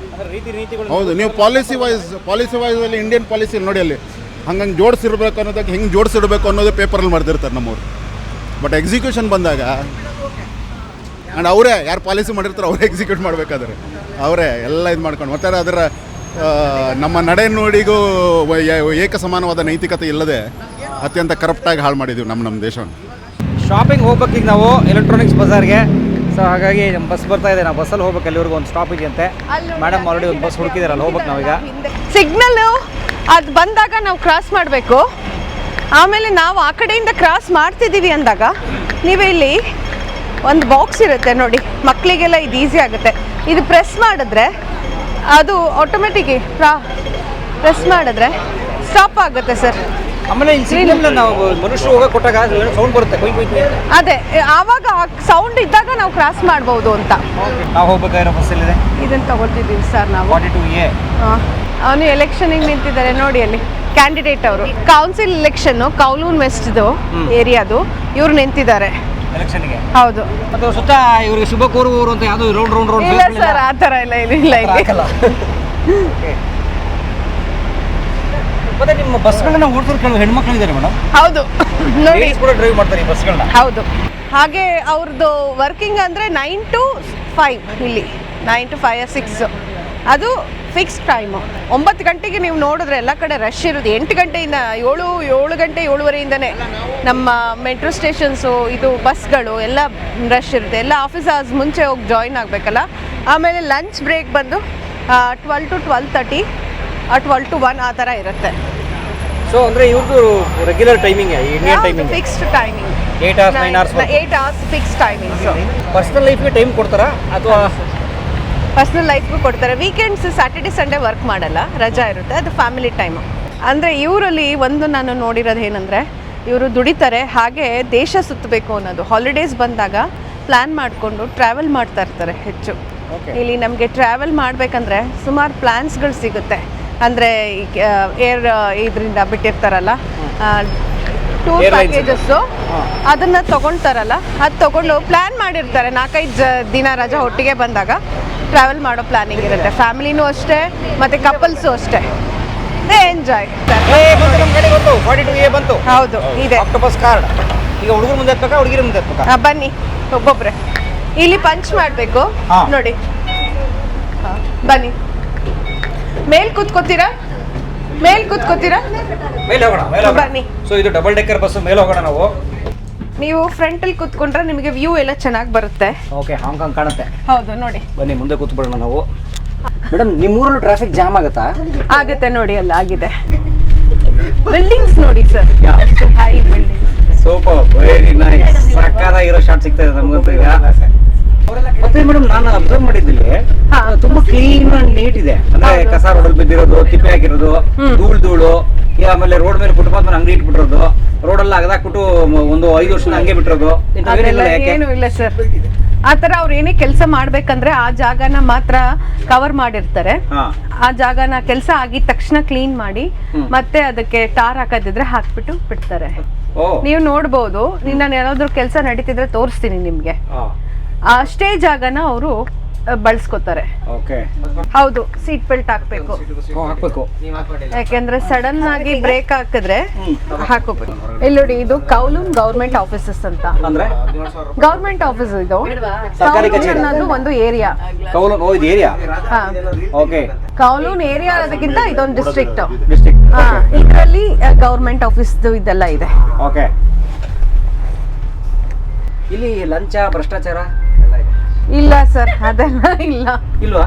ಹೌದು ನೀವು ಪಾಲಿಸಿ ವೈಸ್ ಪಾಲಿಸಿ ವೈಸಲ್ಲಿ ಇಂಡಿಯನ್ ಪಾಲಿಸಿ ನೋಡಿ ಅಲ್ಲಿ. ಹಂಗಂಗೆ ಜೋಡಿಸಿರ್ಬೇಕು ಅನ್ನೋದಕ್ಕೆ ಹೆಂಗೆ ಜೋಡಿಸಿರ್ಬೇಕು ಅನ್ನೋದು ಪೇಪರಲ್ಲಿ ಮಾಡ್ತಿರ್ತಾರೆ ನಮ್ಮವ್ರು. ಬಟ್ ಎಕ್ಸಿಕ್ಯೂಷನ್ ಬಂದಾಗ ಆ್ಯಂಡ್ ಅವರೇ ಯಾರು ಪಾಲಿಸಿ ಮಾಡಿರ್ತಾರೆ ಅವರೇ ಎಕ್ಸಿಕ್ಯೂಟ್ ಮಾಡಬೇಕಾದ್ರೆ. ಅವರೇ ಎಲ್ಲ ಇದು ಮಾಡ್ಕೊಂಡು ಮತ್ತೆ ಅದರ ನಮ್ಮ ನಡೆ ನೋಡಿಗೂ ಏಕ ಸಮಾನವಾದ ನೈತಿಕತೆ ಇಲ್ಲದೆ ಅತ್ಯಂತ ಕರಪ್ಟಾಗಿ ಹಾಳು ಮಾಡಿದ್ದೀವಿ ನಮ್ಮ ನಮ್ಮ ದೇಶವನ್ನು. ಶಾಪಿಂಗ್ ಹೋಗ್ಬೇಕು ಈಗ ನಾವು ಎಲೆಕ್ಟ್ರಾನಿಕ್ಸ್ ಬಜಾರ್ಗೆ. ಸೊ ಹಾಗಾಗಿ ನಮ್ಮ ಬಸ್ ಬರ್ತಾ ಇದೆ. ನಾವು ಬಸ್ಸಲ್ಲಿ ಹೋಗ್ಬೇಕು. ಎಲ್ಲಿವರೆಗೂ ಒಂದು ಸ್ಟಾಪ್ ಇದೆಯಂತೆ. ಮೇಡಮ್ ಆಲ್ರೆಡಿ ಒಂದು ಬಸ್ ಹುಡುಕಿದಾರಲ್ಲ ಹೋಗ್ಬೇಕು ನಾವೀಗ. ಸಿಗ್ನಲ್ ಅದು ಬಂದಾಗ ನಾವು ಕ್ರಾಸ್ ಮಾಡಬೇಕು. ಆಮೇಲೆ ನಾವು ಆ ಕಡೆಯಿಂದ ಕ್ರಾಸ್ ಮಾಡ್ತಿದ್ದೀವಿ ಅಂದಾಗ ನೀವು ಇಲ್ಲಿ ಒಂದು ಬಾಕ್ಸ್ ಇರುತ್ತೆ ನೋಡಿ. ಮಕ್ಕಳಿಗೆಲ್ಲ ಇದು ಈಸಿ ಆಗುತ್ತೆ. ಇದು ಪ್ರೆಸ್ ಮಾಡಿದ್ರೆ ಅದು ಆಟೋಮೆಟಿಕ್ ಪ್ರೆಸ್ ಮಾಡಿದ್ರೆ ಸ್ಟಾಪ್ ಆಗುತ್ತೆ ಸರ್ ಆಮೇಲೆ ಸೌಂಡ್ ಬರುತ್ತೆ. ಅದೇ ಆವಾಗ ಸೌಂಡ್ ಇದ್ದಾಗ ನಾವು ಕ್ರಾಸ್ ಮಾಡಬಹುದು ಅಂತ. ನಾವು ಹೋಗ್ಬೇಕಾಗಿರೋ ಬಸ್ಸಲ್ಲಿದೆ. ಇದನ್ನು ತಗೊಳ್ತಿದ್ದೀವಿ ಸರ್ ನಾವು. ಅವನು ಎಲೆಕ್ಷನಿಗೆ ನಿಂತಿದ್ದಾರೆ ನೋಡಿ ಅಲ್ಲಿ. ಕ್ಯಾಂಡಿಡೇಟ್ ಅವರು. ಕೌನ್ಸಿಲ್ ಎಲೆಕ್ಷನ್ ಕೌಲೂನ್ ವೆಸ್ಟ್ದು ಏರಿಯಾದು. ಇವ್ರು ನಿಂತಿದ್ದಾರೆ. ಎಲೆಕ್ಷನ್ಗೆ ಹೌದು. ಮತ್ತೆ ಅವ್ರ ಸುತ್ತ ಇವ್ರಿಗೆ ಶುಭ ಕೋರುವವರು ಅಂತ ಯಾವುದು ರೌಂಡ್ ರೌಂಡ್ ರೌಂಡ್ ಇಲ್ಲ ಸರ್ ಆ ಥರ ಇಲ್ಲ ಇಲ್ಲ ಇಲ್ಲ ಇಲ್ಲಿ. ಮತ್ತೆ ನಿಮ್ಮ ಬಸ್ಗಳನ್ನ ಓಡಿಸೋರು ಕೆಲವು ಹೆಣ್ಮಕ್ಳಿದ್ದಾರೆ ಮೇಡಮ್. ಹೌದು. ನೋಡಿ. ಲೇಡೀಸ್ ಕೂಡ ಡ್ರೈವ್ ಮಾಡ್ತಾರೆ ಈ ಬಸ್ಗಳನ್ನ. ಹೌದು. ಹಾಗೆ ಅವ್ರದ್ದು ವರ್ಕಿಂಗ್ ಅಂದರೆ ನೈನ್ ಟು ಫೈವ್ ಇಲ್ಲಿ. ನೈನ್ ಟು ಫೈವ್ ಸಿಕ್ಸ್ ಅದು ಫಿಕ್ಸ್ ಟೈಮು ಒಂಬತ್ತು ಗಂಟೆಗೆ ನೀವು ನೋಡಿದ್ರೆ ಎಲ್ಲ ಕಡೆ ರಶ್ ಇರೋದು. ಎಂಟು ಗಂಟೆಯಿಂದ ಏಳು ಏಳು ಗಂಟೆ ಏಳುವರೆಯಿಂದನೇ ನಮ್ಮ ಮೆಟ್ರೋ ಸ್ಟೇಷನ್ಸು ಇದು ಬಸ್ಗಳು ಎಲ್ಲ ರಶ್ ಇರುತ್ತೆ. ಎಲ್ಲ ಆಫೀಸ್ ಅವರ್ಸ್ ಮುಂಚೆ ಹೋಗಿ ಜಾಯಿನ್ ಆಗಬೇಕಲ್ಲ? ಆಮೇಲೆ ಲಂಚ್ ಬ್ರೇಕ್ ಬಂದು twelve to twelve thirty twelve to one ಆ ಥರ ಇರುತ್ತೆ. ಸೊ ಅಂದ್ರೆ ಇವ್ರದ್ದು regular timing Indian timing fixed timing eight hours nine hours eight hours fix timings personal ಲೈಫ್ಗೆ time ಕೊಡ್ತಾರಾ? ಅಥವಾ ಪರ್ಸ್ನಲ್ ಲೈಫ್ಗೂ ಕೊಡ್ತಾರೆ. ವೀಕೆಂಡ್ಸ್ ಸ್ಯಾಟರ್ಡೆ ಸಂಡೇ ವರ್ಕ್ ಮಾಡಲ್ಲ. ರಜಾ ಇರುತ್ತೆ. ಅದು ಫ್ಯಾಮಿಲಿ ಟೈಮು ಅಂದರೆ ಇವರಲ್ಲಿ ಒಂದು ನಾನು ನೋಡಿರೋದು ಏನಂದರೆ ಇವರು ದುಡಿತಾರೆ. ಹಾಗೆ ದೇಶ ಸುತ್ತಬೇಕು ಅನ್ನೋದು. ಹಾಲಿಡೇಸ್ ಬಂದಾಗ ಪ್ಲ್ಯಾನ್ ಮಾಡಿಕೊಂಡು ಟ್ರಾವೆಲ್ ಮಾಡ್ತಾ ಇರ್ತಾರೆ ಹೆಚ್ಚು. ಇಲ್ಲಿ ನಮಗೆ ಟ್ರಾವೆಲ್ ಮಾಡಬೇಕಂದ್ರೆ ಸುಮಾರು ಪ್ಲ್ಯಾನ್ಸ್ಗಳು ಸಿಗುತ್ತೆ. ಅಂದರೆ ಏರ್ ಇದರಿಂದ ಬಿಟ್ಟಿರ್ತಾರಲ್ಲ ಟೂರ್ ಪ್ಯಾಕೇಜಸ್ಸು ಅದನ್ನು ತೊಗೊಳ್ತಾರಲ್ಲ. ಅದು ತೊಗೊಂಡು ಪ್ಲ್ಯಾನ್ ಮಾಡಿರ್ತಾರೆ. ನಾಲ್ಕೈದು ಜ ದಿನ ರಜಾ ಒಟ್ಟಿಗೆ ಬಂದಾಗ. ಟ್ರಾವೆಲ್ ಮಾಡೋ ಪ್ಲಾನಿಂಗ್ ಇರುತ್ತೆ. ಫ್ಯಾಮಿಲಿನೂ ಅಷ್ಟೇ ಮತ್ತೆ ಕಪಲ್ಸು ಅಷ್ಟೇ. ಎಂಜಾಯ್ ಹೌದು ಇದೆ. ಕಾರ್ಡ್ ಈಗ ಹುಡುಗರು ಮುಂದೆ ಹುಡುಗಿರ ಮುಂದೆ ಬನ್ನಿ ಒಬ್ಬೊಬ್ರೆ. ಇಲ್ಲಿ ಪಂಚ್ ಮಾಡಬೇಕು. ನೋಡಿ. ಬನ್ನಿ. ಮೇಲ್ ಕೂತ್ಕೋತೀರಾ? ಮೇಲ್ ಕೂತ್ಕೋತೀರಾ? ಬನ್ನಿ. ಸೊ ಇದು ಡಬಲ್ ಡೆಕ್ಕರ್ ಬಸ್ ಮೇಲೆ ಹೋಗೋಣ ನಾವು. ನೀವು ಫ್ರಂಟಲ್ಲಿ ಕೂತ್ಕೊಂಡ್ರೆ ನಿಮಗೆ ವ್ಯೂ ಎಲ್ಲ ಚೆನ್ನಾಗಿ ಬರುತ್ತೆ. ಓಕೆ ಹಾಂಗ್ಕಾಂಗ್ ಕಾಣುತ್ತೆ. ಹೌದು ನೋಡಿ. ಬನ್ನಿ ಮುಂದೆ ಕೂತ್ಬಿಡೋಣ ನಾವು. ಮೇಡಮ್ ನಿಮ್ಮೂರಲ್ಲೂ ಟ್ರಾಫಿಕ್ ಜಾಮ್ ಆಗುತ್ತಾ? ಆಗುತ್ತೆ ನೋಡಿ ಅಲ್ಲ ಆಗಿದೆ. ಬಿಲ್ಡಿಂಗ್ಸ್ ನೋಡಿ sir high buildings super very nice ಸಕ್ಕತ್ತಾಗಿರೋ shot ಸಿಗ್ತಾ ಇದೆ ನಮಗಂತೂ ಈಗ. ಮತ್ತೆ ಮೇಡಮ್ ನಾನು ಅಬ್ಸರ್ವ್ ಮಾಡಿದ್ದಿಲ್ಲಿ ಹಾ. ತುಂಬಾ ಕ್ಲೀನ್ ಅಂಡ್ ನೀಟ್ ಇದೆ. ಅಂದ್ರೆ ಕಸ ರೋಡಲ್ಲಿ ಬಿದ್ದಿರೋದು ತಿಪ್ಪೆ ಹಾಕಿರೋದು ಧೂಳು ಧೂಳು. ಈ ಆಮೇಲೆ ರೋಡ್ ಮೇಲೆ ಫುಟ್ಪಾತ್ ಮೇಲೆ ಅಂಗಡಿ ಇಟ್ಬಿಟ್ಟಿರೋದು. ರೋಡಲ್ಲಿ ಅಗದಾಕ್ಬಿಟ್ಟು ಒಂದು ಐದು ವರ್ಷ ಹಂಗೆ ಬಿಟ್ಟಿರೋದು. ಏನು ಇಲ್ಲ ಸರ್. ಆ ತರ ಅವ್ರು ಏನೇ ಕೆಲಸ ಮಾಡ್ಬೇಕಂದ್ರೆ ಆ ಜಾಗನ ಮಾತ್ರ ಕವರ್ ಮಾಡಿರ್ತಾರೆ. ಆ ಜಾಗನ ಕೆಲಸ ಆಗಿದ ತಕ್ಷಣ ಕ್ಲೀನ್ ಮಾಡಿ ಮತ್ತೆ ಅದಕ್ಕೆ ಟಾರ್ ಹಾಕೋದಿದ್ರೆ ಹಾಕ್ಬಿಟ್ಟು ಬಿಡ್ತಾರೆ. ನೀವು ನೋಡ್ಬೋದು ನಿನ್ನ ಏನಾದ್ರು ಕೆಲಸ ನಡೀತಿದ್ರೆ ತೋರಿಸ್ತೀನಿ ನಿಮ್ಗೆ. ಅಷ್ಟೇ ಜಾಗನ ಅವರು ಬಳಸ್ಕೋತಾರೆ. ಓಕೆ ಹೌದು ಸೀಟ್ ಬೆಲ್ಟ್ ಹಾಕ್ಬೇಕು. ಹಾಕ್ಬೇಕು. ಯಾಕೆಂದ್ರೆ ಸಡನ್ ಆಗಿ ಬ್ರೇಕ್ ಹಾಕಿದ್ರೆ ಹಾಕೋಬೇಕು. ಇಲ್ಲಿ ನೋಡಿ ಇದು ಕೌಲೂನ್ ಗೌರ್ಮೆಂಟ್ ಆಫೀಸಸ್ ಅಂತ. ಅಂದ್ರೆ? ಗೌರ್ಮೆಂಟ್ ಆಫೀಸ್ ಇದು. ಅನ್ನೋದು ಒಂದು ಏರಿಯಾ ಕೌಲು ಕೌಲೂನ್ ಏರಿಯಾ ಅದಕ್ಕಿಂತ ಇದೊಂದು ಡಿಸ್ಟ್ರಿಕ್ಟ್ ಇದರಲ್ಲಿ ಗೌರ್ಮೆಂಟ್ ಆಫೀಸ್ ಇದೆಲ್ಲ ಇದೆ. ಓಕೆ ಇಲ್ಲಿ ಲಂಚ ಭ್ರಷ್ಟಾಚಾರ? ಇಲ್ಲ ಸರ್ ಅದೆಲ್ಲ ಇಲ್ಲ. ಇಲ್ವಾ?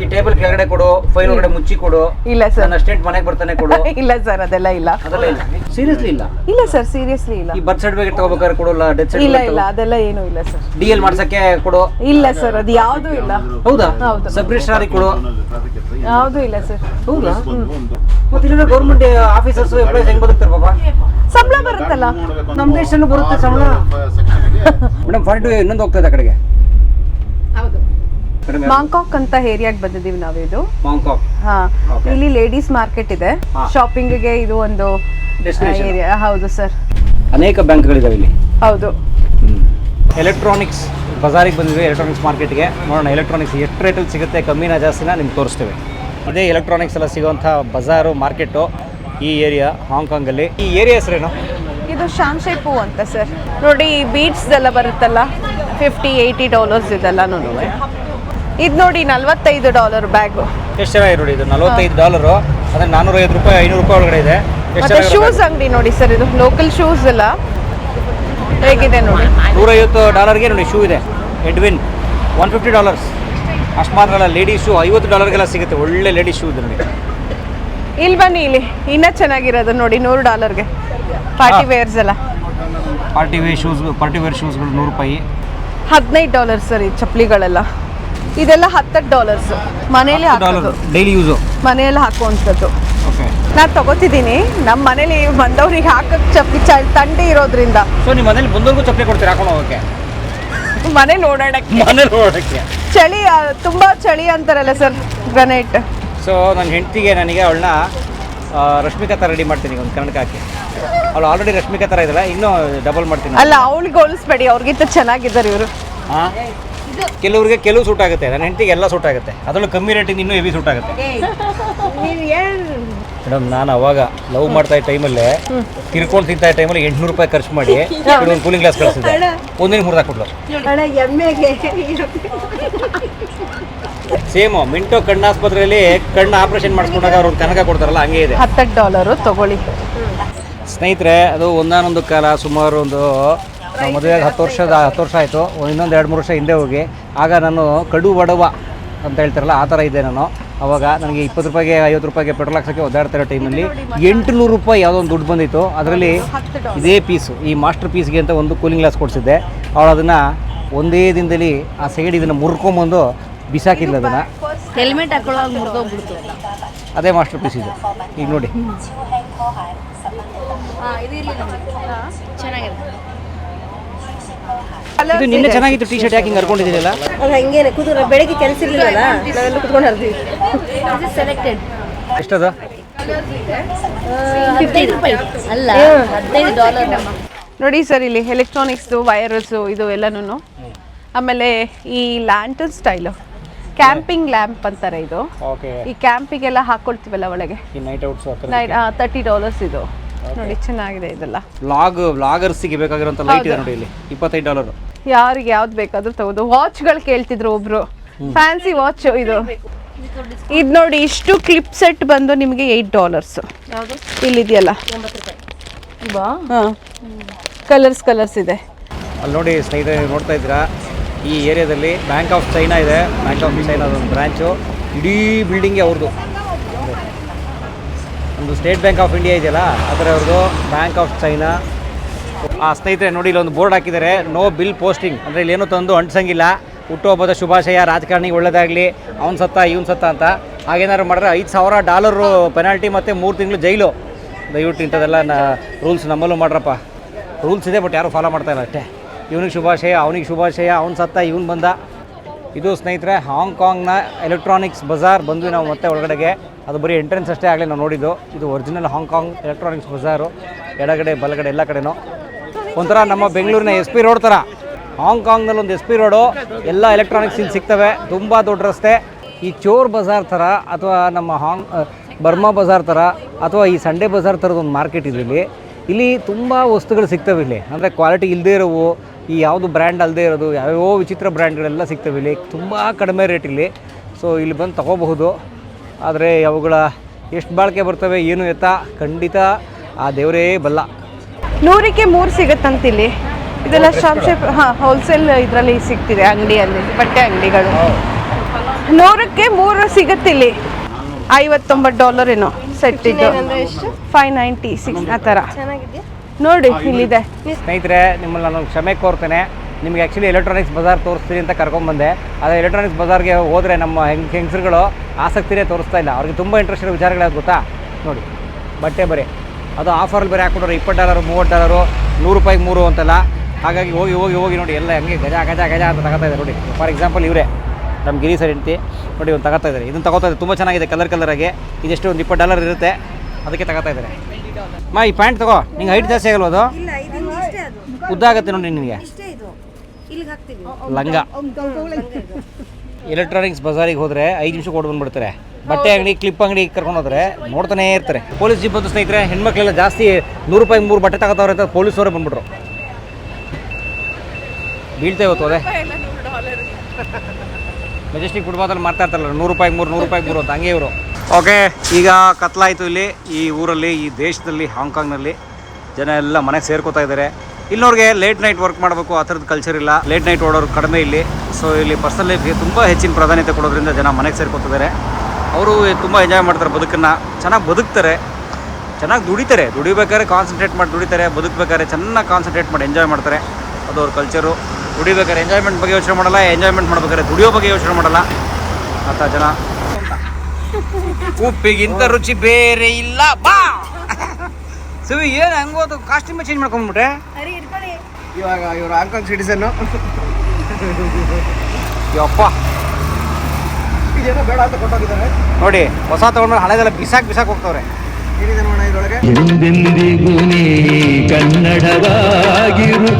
ಈ ಟೇಬಲ್ ಕೆಳಗಡೆ ಕೊಡು ಫೈಲ್ ಒಳಗಡೆ ಮುಚ್ಚಿ ಕೊಡು. ಇಲ್ಲ ಸರ್. ನನ್ನ ಅಸ್ಟೆಂಟ್ ಮನೆಗೆ ಬರ್ತಾನೆ ಕೊಡು. ಇಲ್ಲ ಸರ್ ಅದೆಲ್ಲ ಇಲ್ಲ. ಅದೆಲ್ಲ ಇಲ್ಲ. ಸೀರಿಯಸ್ಲಿ ಇಲ್ಲ? ಇಲ್ಲ ಸರ್ ಸೀರಿಯಸ್ಲಿ ಇಲ್ಲ. ಈ ಬರ್ತ್ ಸರ್ಟಿಫಿಕೇಟ್ ತಗೋಬೇಕಾದ್ರೆ ಕೊಡೋಲ್ಲ ಡೆತ್ ಇಲ್ಲ ಇಲ್ಲ ಅದೆಲ್ಲ ಏನೂ ಇಲ್ಲ ಸರ್. ಡಿ ಎಲ್ ಮಾಡ್ಸಕ್ಕೆ ಕೊಡು. ಇಲ್ಲ ಸರ್ ಅದು ಯಾವುದು ಇಲ್ಲ. ಹೌದಾ? ಹೌದು. ಸಬ್ ರಿಜಿಸ್ಟ್ರಾರಿ ಕೊಡು. ಯಾವುದೂ ಇಲ್ಲ ಸರ್. ಹೌದಾ? ಮತ್ತೆ ಇಲ್ಲ ಗೌರ್ಮೆಂಟ್ ಆಫೀಸರ್ಸ್ ಎಂಪ್ಲಾಯ್ಸ್ ಹೆಂಗ್ ಬದುಕ್ತಾರೆ ಪಾಪ? ಸಂಬಳ ಬರುತ್ತಲ್ಲ. ನಮ್ಮ ದೇಶನೂ ಬರುತ್ತೆ ಸಂಬಳ. ಮೇಡಮ್ ಫಾರ್ಟಿ ಟು ಇನ್ನೊಂದು ಹೋಗ್ತದೆ ಆ ಕಡೆಗೆ. ಮಾಂಕಾಕ್ ಅಂತ ಏರಿಯಾಗೆ ಬಂದಿದ್ದೀವಿ ನಾವಿದು. ಮಾಂಕಾಕ್. ಹಾ ಇಲ್ಲಿ ಲೇಡೀಸ್ ಮಾರ್ಕೆಟ್ ಇದೆ. ಶಾಪಿಂಗ್ಗೆ ಇದು ಒಂದು Destination. ಏರಿಯಾ. ಹೌದು ಸರ್ ಅನೇಕ ಬ್ಯಾಂಕ್ಗಳಿದಾವೆ ಇಲ್ಲಿ. ಹೌದು. ಎಲೆಕ್ಟ್ರಾನಿಕ್ಸ್ ಬಜಾರಿಗೆ ಬಂದಿದ್ವಿ ಎಲೆಕ್ಟ್ರಾನಿಕ್ಸ್ ಮಾರ್ಕೆಟ್ಗೆ. ನೋಡೋಣ ಎಲೆಕ್ಟ್ರಾನಿಕ್ಸ್ ಎಷ್ಟು ರೇಟಲ್ಲಿ ಸಿಗುತ್ತೆ ಕಮ್ಮಿನ ಜಾಸ್ತಿನ ನಿಮ್ಗೆ ತೋರಿಸ್ತೇವೆ. ಅದೇ ಎಲೆಕ್ಟ್ರಾನಿಕ್ಸ್ ಎಲ್ಲ ಸಿಗುವಂಥ ಬಜಾರು ಮಾರ್ಕೆಟು ಈ ಏರಿಯಾ ಹಾಂಗ್ಕಾಂಗಲ್ಲಿ. ಈ ಏರಿಯಾ ಹೆಸರೇನು? ಇದು ಶಾಂಶೈಪು ಅಂತ ಸರ್ ನೋಡಿ ಬೀಟ್ಸ್ ಎಲ್ಲ ಬರುತ್ತಲ್ಲ ಫಿಫ್ಟಿ ಏಯ್ಟಿ ಡಾಲರ್ಸ್ ಇದೆಲ್ಲನೂ ಇದು ನೋಡಿ ನಲ್ವತ್ತೈದು ಡಾಲರ್ ಬ್ಯಾಗು. ಎಷ್ಟು ಚೆನ್ನಾಗಿ ನೋಡಿ ಇದು? ನಲವತ್ತೈದು ಡಾಲರು. ಅಂದ್ರೆ ನಾನೂರೈವತ್ತು ರೂಪಾಯಿ ಐನೂರು ರೂಪಾಯಿ ಒಳಗಡೆ ಇದೆ. ಮತ್ತೆ ಶೂಸ್ ಅಂಗಡಿ ನೋಡಿ ಸರ್ ಇದು. ಲೋಕಲ್ ಶೂಸ್ ಎಲ್ಲ. ಹೇಗಿದೆ ನೋಡಿ? ನೂರೈವತ್ತು ಡಾಲರ್ಗೆ ನೋಡಿ ಶೂ ಇದೆ. ಎಡ್ವಿನ್ ಒನ್ ಫಿಫ್ಟಿ ಡಾಲರ್ಸ್ ಅಷ್ಟು ಮಾತ್ರ ಅಲ್ಲ ಲೇಡೀಸ್ ಶೂ ಐವತ್ತು ಡಾಲರ್ಗೆಲ್ಲ ಸಿಗುತ್ತೆ. ಒಳ್ಳೆ ಲೇಡೀಸ್ ಶೂ ಇದೆ ನೋಡಿ. ಇಲ್ಲಿ ಬನ್ನಿ ಇಲ್ಲಿ. ಇನ್ನೂ ಚೆನ್ನಾಗಿರೋದು ನೋಡಿ ನೂರು ಡಾಲರ್ಗೆ. ಪಾರ್ಟಿ. ವೇರ್ಸ್ ಎಲ್ಲ. Party wear shoes party wear ಶೂಸ್ಗಳು ನೂರು ರೂಪಾಯಿ. ಹದಿನೈದು ಡಾಲರ್ ಸರ್ ಈ ಚಪ್ಪಲಿಗಳೆಲ್ಲ. ಇದೆಲ್ಲ ಹತ್ತು ಡಾಲರ್ಸ್ ಮನೇಲಿ ಹಾಕೋದು. ಡೈಲಿ ಯೂಸು ಮನೆಯಲ್ಲಿ ಹಾಕುವಂಥದ್ದು. ಓಕೆ ನಾನು ತಗೋತಿದ್ದೀನಿ. ನಮ್ಮ ಮನೇಲಿ ಬಂದವ್ರಿಗೆ ಹಾಕಕ್ಕೆ ಚಪ್ಪಲಿ ತಂಡಿ ಇರೋದ್ರಿಂದ. ಸೊ ನಿಮ್ಮ ಮನೇಲಿ ಬಂದವ್ರಿಗೂ ಚಪ್ಪಲಿ ಕೊಡ್ತೀರಾ ಹಾಕೊಂಡು ಹೋಗೋಕ್ಕೆ? ಮನೇಲಿ ಓಡಾಡಕ್ಕೆ. ಮನೇಲಿ ಓಡಾಡಕ್ಕೆ. ಚಳಿ ಆ, ತುಂಬಾ ಚಳಿ ಅಂತಾರಲ್ಲ ಸರ್ ಗ್ರನೈಟ್ ಸೊ ನನ್ನ ಹೆಂಡತಿಗೆ ನನಗೆ ಅವಳನ್ನ ರಶ್ಮಿಕಾ ಥರ ರೆಡಿ ಮಾಡ್ತೀನಿ ಒಂದು ಕನ್ನಡಕ್ಕೆ ಹಾಕಿ. ಅವಳು ಆಲ್ರೆಡಿ ರಶ್ಮಿಕಾ ಥರ ಇದ್ದಾಳೆ ಇನ್ನೂ ಡಬಲ್ ಮಾಡ್ತೀನಿ ಅಲ್ಲ ಅವಳಿಗೆ ಹೋಲಿಸ್ಬೇಡಿ ಅವ್ರಿಗಿಂತ ಚೆನ್ನಾಗಿದ್ದಾರೆ ಇವರು. ಹಾಂ ಕೆಲವ್ರಿಗೆ ಕೆಲವು ಸೂಟ್ ಆಗುತ್ತೆ ನನ್ನ ಹೆಂಡತಿಗೆ ಎಲ್ಲ ಸೂಟ್ ಆಗುತ್ತೆ. ಅದರಲ್ಲೂ ಕಮ್ಮಿ ರೇಟಿಂದ ಇನ್ನೂ ಹೆವಿ ಸೂಟ್ ಆಗುತ್ತೆ. ಮೇಡಮ್ ನಾನು ಅವಾಗ ಲವ್ ಮಾಡ್ತಾ ಇದ್ದ ಟೈಮಲ್ಲೇ ತಿರ್ಕೊಂಡು ತಿಂತಾ ಇದ್ದ ಟೈಮಲ್ಲಿ ಎಂಟ್ನೂರು ರೂಪಾಯಿ ಖರ್ಚು ಮಾಡಿ ಒಂದು ಕೂಲಿಂಗ್ ಗ್ಲಾಸ್ ಕಳಿಸಿದ್ದೆ. ಒಂದಿನ ಮುರಿದಾಕ್ಬಿಟ್ಲು ಸೇಮು ಮಿಂಟೋ ಕಣ್ಣಾಸ್ಪತ್ರೆಯಲ್ಲಿ ಕಣ್ಣು ಆಪರೇಷನ್ ಮಾಡಿಸ್ಕೊಂಡಾಗ ಅವ್ರು ಕನಕ ಕೊಡ್ತಾರಲ್ಲ ಹಂಗೆ ಇದೆ. ಹತ್ತು ಡಾಲರು ತಗೊಳ್ಳಿ. ಸ್ನೇಹಿತರೆ ಅದು ಒಂದಾನೊಂದು ಕಾಲ ಸುಮಾರು ಒಂದು ನಾವು ಮದುವೆಗೆ ಹತ್ತು ವರ್ಷದ ಹತ್ತು ವರ್ಷ ಆಯಿತು. ಇನ್ನೊಂದು ಎರಡು ಮೂರು ವರ್ಷ ಹಿಂದೆ ಹೋಗಿ. ಆಗ ನಾನು ಕಡು ಬಡವ ಅಂತ ಹೇಳ್ತಾರಲ್ಲ ಆ ಥರ ಇದ್ದೆ ನಾನು. ಅವಾಗ ನನಗೆ ಇಪ್ಪತ್ತು ರೂಪಾಯಿಗೆ ಐವತ್ತು ರೂಪಾಯಿಗೆ ಪೆಟ್ರೋಲ್ ಹಾಕ್ಸೋಕ್ಕೆ ಒದ್ದಾಡ್ತಿರೋ ಟೈಮಲ್ಲಿ ಎಂಟುನೂರು ರೂಪಾಯಿ ಯಾವುದೋ ಒಂದು ದುಡ್ಡು ಬಂದಿತ್ತು. ಅದರಲ್ಲಿ ಇದೇ ಪೀಸು ಈ ಮಾಸ್ಟರ್ ಪೀಸ್ಗೆ ಅಂತ ಒಂದು ಕೂಲಿಂಗ್ ಗ್ಲಾಸ್ ಕೊಡಿಸಿದ್ದೆ. ಅವಳು ಅದನ್ನು ಒಂದೇ ದಿನದಲ್ಲಿ ಆ ಸೈಡ್ ಇದನ್ನು ಮುರ್ಕೊಂಬಂದು ಬಿಸಾಕಿಲ್ಲ ಅದನ್ನು. ಹೆಲ್ಮೆಟ್ ಮುರಿದೋಗ್ಬಿಡ್ತು. ಅದೇ ಮಾಸ್ಟರ್ ಪೀಸ್ ಇದು. ಈಗ ನೋಡಿ. ಇದು ಚೆನ್ನಾಗಿದೆ. ಇದು ನಿನ್ನೆ ಚೆನ್ನಾಗಿತ್ತು ಟಿ ಶರ್ಟ್ ಯಾಕೆ ಹಿಂಗೆ ಹರ್ಕೊಂಡಿದ್ದೀರಲ್ಲ? ಅದು ಹಂಗೇನೆ ಕೂತು ಬೆಳಗ್ಗೆ ಕೆಲಸ ಇರಲಿಲ್ಲ ನಾವೆಲ್ಲ ಕುತ್ಕೊಂಡು ಹರ್ತೀವಿ ಸೆಲೆಕ್ಟೆಡ್ ಎಷ್ಟದ? ಹದಿನೈದು ರೂಪಾಯಿ. ಅಲ್ಲ ಹದಿನೈದು ಡಾಲರ್ ನೋಡಿ ಸರ್ ಇಲ್ಲಿ ಎಲೆಕ್ಟ್ರಾನಿಕ್ಸ್ದು ವೈರಸ್ಸು ಇದು ಎಲ್ಲನೂ ಆಮೇಲೆ ಈ ಲ್ಯಾಂಟನ್ ಸ್ಟೈಲು ಕ್ಯಾಂಪಿಂಗ್ ಲ್ಯಾಂಪ್ ಅಂತಾರೆ ಇದು. ಓಕೆ ಈ ಕ್ಯಾಂಪಿಗೆಲ್ಲ ಹಾಕೊಳ್ತೀವಲ್ಲ ಒಳಗೆ? ಈ night outs night thirty dollars ಇದು. ನೋಡಿ ಚೆನ್ನಾಗಿದೆ ಇದೆಲ್ಲ. ಬ್ಲಾಗರ್ಸ್ ವ್ಲಾಗರ್ಸಿಗೆ ಬೇಕಾಗಿರೋಂಥ ಲೈಟ್ ಇದೆ ನೋಡಿ ಇಲ್ಲಿ ಇಪ್ಪತ್ತೈದು ಡಾಲರ್ ಯಾರಿಗೆ ಯಾವ್ದು ಬೇಕಾದ್ರೂ ತಗೋದು. ವಾಚ್ಗಳು ಕೇಳ್ತಿದ್ರು ಒಬ್ರು. ಫ್ಯಾನ್ಸಿ ವಾಚ್ ಇದು. ಇದು ನೋಡಿ ಇಷ್ಟು ಕ್ಲಿಪ್ ಸೆಟ್ ಬಂದು ನಿಮಗೆ ಏಯ್ಟ್ ಡಾಲರ್ಸ್ ಇಲ್ಲಿದೆಯಲ್ಲ? ಹ. ಕಲರ್ಸ್ ಕಲರ್ಸ್ ಇದೆ. ಅಲ್ಲಿ ನೋಡಿ ಸ್ನೇಹಿತರೆ ನೋಡ್ತಾ ಇದ್ದೀರಾ? ಈ ಏರಿಯಾದಲ್ಲಿ ಬ್ಯಾಂಕ್ ಆಫ್ ಚೈನಾ ಇದೆ. ಬ್ಯಾಂಕ್ ಆಫ್ ಚೈನಾದ ಒಂದು ಬ್ರ್ಯಾಂಚು ಇಡೀ ಬಿಲ್ಡಿಂಗ್ ಅವ್ರದ್ದು ಒಂದು ಸ್ಟೇಟ್ ಬ್ಯಾಂಕ್ ಆಫ್ ಇಂಡಿಯಾ ಇದೆಯಲ್ಲ ಅದರ ಬ್ಯಾಂಕ್ ಆಫ್ ಚೈನಾ. ಆ ಸ್ನೇಹಿತರೆ, ನೋಡಿ ಇಲ್ಲೊಂದು ಬೋರ್ಡ್ ಹಾಕಿದ್ದಾರೆ, ನೋ ಬಿಲ್ ಪೋಸ್ಟಿಂಗ್. ಅಂದರೆ ಏನೂ ತಂದು ಅಂಟಿಸಂಗಿಲ್ಲ. ಹುಟ್ಟುಹಬ್ಬದ ಶುಭಾಶಯ, ರಾಜಕಾರಣಿಗೆ ಒಳ್ಳೇದಾಗಲಿ, ಅವ್ನು ಸತ್ತ, ಇವ್ನು ಸತ್ತ ಅಂತ. ಹಾಗೇನಾದ್ರು ಮಾಡಿದ್ರೆ ಐದು ಸಾವಿರ ಡಾಲರು ಪೆನಾಲ್ಟಿ ಮತ್ತು ಮೂರು ತಿಂಗಳು ಜೈಲು. ದಯವಿಟ್ಟು ಇಂಥದ್ದೆಲ್ಲ ರೂಲ್ಸ್ ನಮ್ಮಲ್ಲೂ ಮಾಡ್ರಪ್ಪ. ರೂಲ್ಸ್ ಇದೆ, ಬಟ್ ಯಾರೂ ಫಾಲೋ ಮಾಡ್ತಾ ಇಲ್ಲ ಅಷ್ಟೇ. ಇವನಿಗೆ ಶುಭಾಶಯ, ಅವನಿಗೆ ಶುಭಾಶಯ, ಅವ್ನು ಸತ್ತ, ಇವನು ಬಂದ. ಇದು ಸ್ನೇಹಿತರೆ ಹಾಂಗ್ಕಾಂಗ್ನ ಎಲೆಕ್ಟ್ರಾನಿಕ್ಸ್ ಬಜಾರ್ ಬಂದ್ವಿ ನಾವು ಮತ್ತೆ ಒಳಗಡೆಗೆ, ಅದು ಬರೀ ಎಂಟ್ರೆನ್ಸ್ ಅಷ್ಟೇ ಆಗಲಿ ನಾವು ನೋಡಿದ್ದು. ಇದು ಒರಿಜಿನಲ್ ಹಾಂಗ್ಕಾಂಗ್ ಎಲೆಕ್ಟ್ರಾನಿಕ್ಸ್ ಬಜಾರು ಎಡಗಡೆ, ಬಲಗಡೆ ಎಲ್ಲ ಕಡೆನೂ. ಒಂಥರ ನಮ್ಮ ಬೆಂಗಳೂರಿನ ಎಸ್ ಪಿ ರೋಡ್ ಥರ. ಹಾಂಗ್ಕಾಂಗ್ನಲ್ಲಿ ಒಂದು ಎಸ್ ಪಿ ರೋಡು ಎಲ್ಲ ಎಲೆಕ್ಟ್ರಾನಿಕ್ಸ್ ಇಲ್ಲಿ ಸಿಗ್ತವೆ. ತುಂಬ ದೊಡ್ಡ ರಸ್ತೆ ಈ ಚೋರ್ ಬಜಾರ್ ಥರ ಅಥವಾ ನಮ್ಮ ಹಾಂಗ್ ಬರ್ಮಾ ಬಜಾರ್ ಥರ ಅಥವಾ ಈ ಸಂಡೇ ಬಜಾರ್ ಥರದ ಒಂದು ಮಾರ್ಕೆಟ್ ಇದೆ ಇಲ್ಲಿ. ಇಲ್ಲಿ ತುಂಬ ವಸ್ತುಗಳು ಸಿಗ್ತವೆ ಇಲ್ಲಿ. ಅಂದರೆ ಕ್ವಾಲಿಟಿ ಇಲ್ಲದೇ ಇರೋವು. ಈ ಯಾವುದು ಬ್ರ್ಯಾಂಡ್ ಅಲ್ಲದೆ ಇರೋದು ಯಾವ್ಯಾವ ವಿಚಿತ್ರ ಬ್ರ್ಯಾಂಡ್ಗಳೆಲ್ಲ ಸಿಗ್ತವೆ ಇಲ್ಲಿ. ತುಂಬ ಕಡಿಮೆ ರೇಟ್ ಇಲ್ಲಿ. ಸೊ ಇಲ್ಲಿ ಬಂದು ತಗೋಬಹುದು. ಆದರೆ ಅವುಗಳ ಎಷ್ಟು ಬಾಳಿಕೆ ಬರ್ತವೆ ಏನು ಎತ್ತ ಖಂಡಿತ ಆ ದೇವರೇ ಬಲ್ಲ. ನೂರಕ್ಕೆ ಮೂರು ಸಿಗುತ್ತಂತ ಇಲ್ಲಿ. ಇದೆಲ್ಲ ಶಾಪ್ ಹಾಂ ಹೋಲ್ಸೇಲ್ ಇದರಲ್ಲಿ ಸಿಗ್ತಿದೆ ಅಂಗಡಿಯಲ್ಲಿ ಬಟ್ಟೆ ಅಂಗಡಿಗಳು. ನೂರಕ್ಕೆ ಮೂರು ಸಿಗುತ್ತೆ ಇಲ್ಲಿ. ಐವತ್ತೊಂಬತ್ತು ಡಾಲರ್ ಏನೋ ಸೆಟ್ ಇದು. ಫೈವ್ ನೈಂಟಿ ಸಿಕ್ಸ್ ಆ ಥರ. ನೋಡಿ ಇಲ್ಲಿದೆ. ಸ್ನೇಹಿತರೆ ನಿಮ್ಮಲ್ಲಿ ನಾನು ಕ್ಷಮೆ ಕೋರ್ತೇನೆ. ನಿಮಗೆ ಆ್ಯಕ್ಚುಲಿ ಎಲೆಕ್ಟ್ರಾನಿಕ್ಸ್ ಬಜಾರ್ ತೋರಿಸ್ತೀನಿ ಅಂತ ಕರ್ಕೊಂಬಂದೆ ಆದರೆ ಎಲೆಕ್ಟ್ರಾನಿಕ್ಸ್ ಬಜಾರ್ಗೆ ಹೋದರೆ ನಮ್ಮ ಹೆಂಗ್ ಹೆಂಗಸರುಗಳು ಆಸಕ್ತಿನೇ ತೋರಿಸ್ತಾ ಇಲ್ಲ. ಅವ್ರಿಗೆ ತುಂಬ ಇಂಟ್ರೆಸ್ಟ್ ಇರೋ ವಿಚಾರಗಳಾಗ ಗೊತ್ತಾ? ನೋಡಿ ಬಟ್ಟೆ ಬರೀ. ಅದು ಆಫರಲ್ಲಿ ಬರೀ ಹಾಕ್ಕೊಡೋರು ಇಪ್ಪತ್ತು ಡಾಲರು ಮೂವತ್ತು ಡಾಲರು ನೂರು ರೂಪಾಯಿಗೆ ಮೂರು ಅಂತಲ್ಲ. ಹಾಗಾಗಿ ಹೋಗಿ ಹೋಗಿ ಹೋಗಿ ನೋಡಿ ಎಲ್ಲ ಹಂಗೆ ಗಜ ಗಜ ಗಜ ಅಂತ ತಗೋತಾ ಇದ್ದಾರೆ ನೋಡಿ. ಫಾರ್ ಎಕ್ಸಾಂಪಲ್ ಇವರೇ ನಮ್ಮ ಗಿರಿ ಸರ್ ಹೆಂಡ್ತಿ. ನೋಡಿ ಒಂದು ತಗೋತಾ ಇದ್ದಾರೆ. ಇದನ್ನು ತಗೋತಾ ಇದ್ದಾರೆ. ತುಂಬ ಚೆನ್ನಾಗಿದೆ ಕಲರ್ ಕಲರಾಗಿ ಇದೆಷ್ಟು ಒಂದು ಇಪ್ಪತ್ತು ಡಾಲರ್ ಇರುತ್ತೆ. ಅದಕ್ಕೆ ತಗೋತಾ ಇದ್ದಾರೆ. ಮಾ ಈ ಪ್ಯಾಂಟ್ ತಗೋ. ನಿಂಗೆ ಹೈಟ್ ಜಾಸ್ತಿ ಆಗಲ್ವ ಅದು? ಇಲ್ಲ ಇದು ಇಷ್ಟೇ ಅದು. ಉದ್ದ ಆಗುತ್ತೆ ನೋಡಿ ನಿನಗೆ. ಇಷ್ಟೇ ಇದು. ಇಲ್ಲಿಗೆ ಹಾಕ್ತೀವಿ. ಲಂಗ. ಎಲೆಕ್ಟ್ರಾನಿಕ್ಸ್ ಬಜಾರಿಗೆ ಹೋದ್ರೆ ಐದು ನಿಮಿಷ ಕೊಡ್ ಬಂದ್ಬಿಡ್ತಾರೆ. ಬಟ್ಟೆ ಅಂಗಡಿ ಕ್ಲಿಪ್ ಅಂಗಡಿ ಕರ್ಕೊಂಡು ಹೋದ್ರೆ ನೋಡ್ತಾನೆ ಇರ್ತಾರೆ. ಪೊಲೀಸ್ ಜೀಪ್ ಬಂದು ಸ್ನೇಹಿತರೆ ಹೆಣ್ಮಕ್ಳೆಲ್ಲ ಜಾಸ್ತಿ ನೂರು ರೂಪಾಯಿ ಮೂರು ಬಟ್ಟೆ ತಗೋತಾವ್ರೆ ಅಂತ ಪೊಲೀಸವರೇ ಬಂದ್ಬಿಟ್ರು. ಬೀಳ್ತಾ ಇವತ್ತು ಅದೇ ಮೆಜೆಸ್ಟಿಕ್ ಫುಟ್ಬಾತಲ್ಲಿ ಮಾಡ್ತಾ ಇರ್ತಾರಲ್ಲ, ನೂರು ರೂಪಾಯಿಗೆ ಮೂರು, ನೂರು ರೂಪಾಯಿಗೆ ಮೂರು ಅಂತ, ಹಂಗೆ ಇವರು. ಓಕೆ ಈಗ ಕತ್ಲಾಯಿತು ಇಲ್ಲಿ ಈ ಊರಲ್ಲಿ, ಈ ದೇಶದಲ್ಲಿ, ಹಾಂಗ್ಕಾಂಗ್ನಲ್ಲಿ. ಜನ ಎಲ್ಲ ಮನೆಗೆ ಸೇರ್ಕೋತಾ ಇದ್ದಾರೆ. ಇಲ್ಲಿನವ್ರಿಗೆ ಲೇಟ್ ನೈಟ್ ವರ್ಕ್ ಮಾಡಬೇಕು, ಆ ಥರದ್ದು ಕಲ್ಚರ್ ಇಲ್ಲ. ಲೇಟ್ ನೈಟ್ ಓಡೋರು ಕಡಿಮೆ ಇಲ್ಲಿ. ಸೊ ಇಲ್ಲಿ ಪರ್ಸನಲ್ ಲೈಫ್ಗೆ ತುಂಬ ಹೆಚ್ಚಿನ ಪ್ರಾಧಾನ್ಯತೆ ಕೊಡೋದ್ರಿಂದ ಜನ ಮನೆಗೆ ಸೇರ್ಕೋತಿದ್ದಾರೆ ಅವರು ತುಂಬ ಎಂಜಾಯ್ ಮಾಡ್ತಾರೆ ಬದುಕನ್ನು. ಚೆನ್ನಾಗಿ ಬದುಕ್ತಾರೆ. ಚೆನ್ನಾಗಿ ದುಡಿತಾರೆ. ದುಡಿಬೇಕಾದ್ರೆ ಕಾನ್ಸಂಟ್ರೇಟ್ ಮಾಡಿ ದುಡಿತಾರೆ. ಬದುಕಬೇಕಾದ್ರೆ ಚೆನ್ನಾಗಿ ಕಾನ್ಸಂಟ್ರೇಟ್ ಮಾಡಿ ಎಂಜಾಯ್ ಮಾಡ್ತಾರೆ. ಅದು ಅವ್ರ ಕಲ್ಚರು ದುಡಿಬೇಕಾದ್ರೆ ಎಂಜಾಯ್ಮೆಂಟ್ ಬಗ್ಗೆ ಯೋಚನೆ ಮಾಡಲ್ಲ ಎಂಜಾಯ್ಮೆಂಟ್ ಮಾಡ್ಬೇಕಾದ್ರೆ ದುಡಿಯೋ ಬಗ್ಗೆ ಯೋಚನೆ ಮಾಡಲ್ಲ. ಅಂತ ಜನ. ಉಪ್ಪಿಗಿಂತ ರುಚಿ ಬೇರೆ ಇಲ್ಲ. ಬಾ! ಸವಿ ಏನು ಹಂಗೋದು ಕಾಸ್ಟ್ಯೂಮ್ ಚೇಂಜ್ ಮಾಡ್ಕೊಂಡ್ಬಿಟ್ರೆ? ಇವಾಗ ಇವರು ಹಾಂಗ್ಕಾಂಗ್ ಸಿಟಿಸನ್ನು ಯಪ್ಪ. ಬೇಡ ಅಂತ ಕೊಟ್ಟೋಗಿದ್ದಾರೆ. ನೋಡಿ ಹೊಸ ತಗೊಂಡ್ರೆ ಹಳೆದೆಲ್ಲ ಬಿಸಾಕ್ ಬಿಸಾಕ್ ಹೋಗ್ತವ್ರೆ. ಏನಿದೆ ನೋಡೋಣ ಇದ್ರೊಳಗೆ? ಎಂದೆಂದಿಗೂ ನೀ ಕನ್ನಡವಾಗಿರು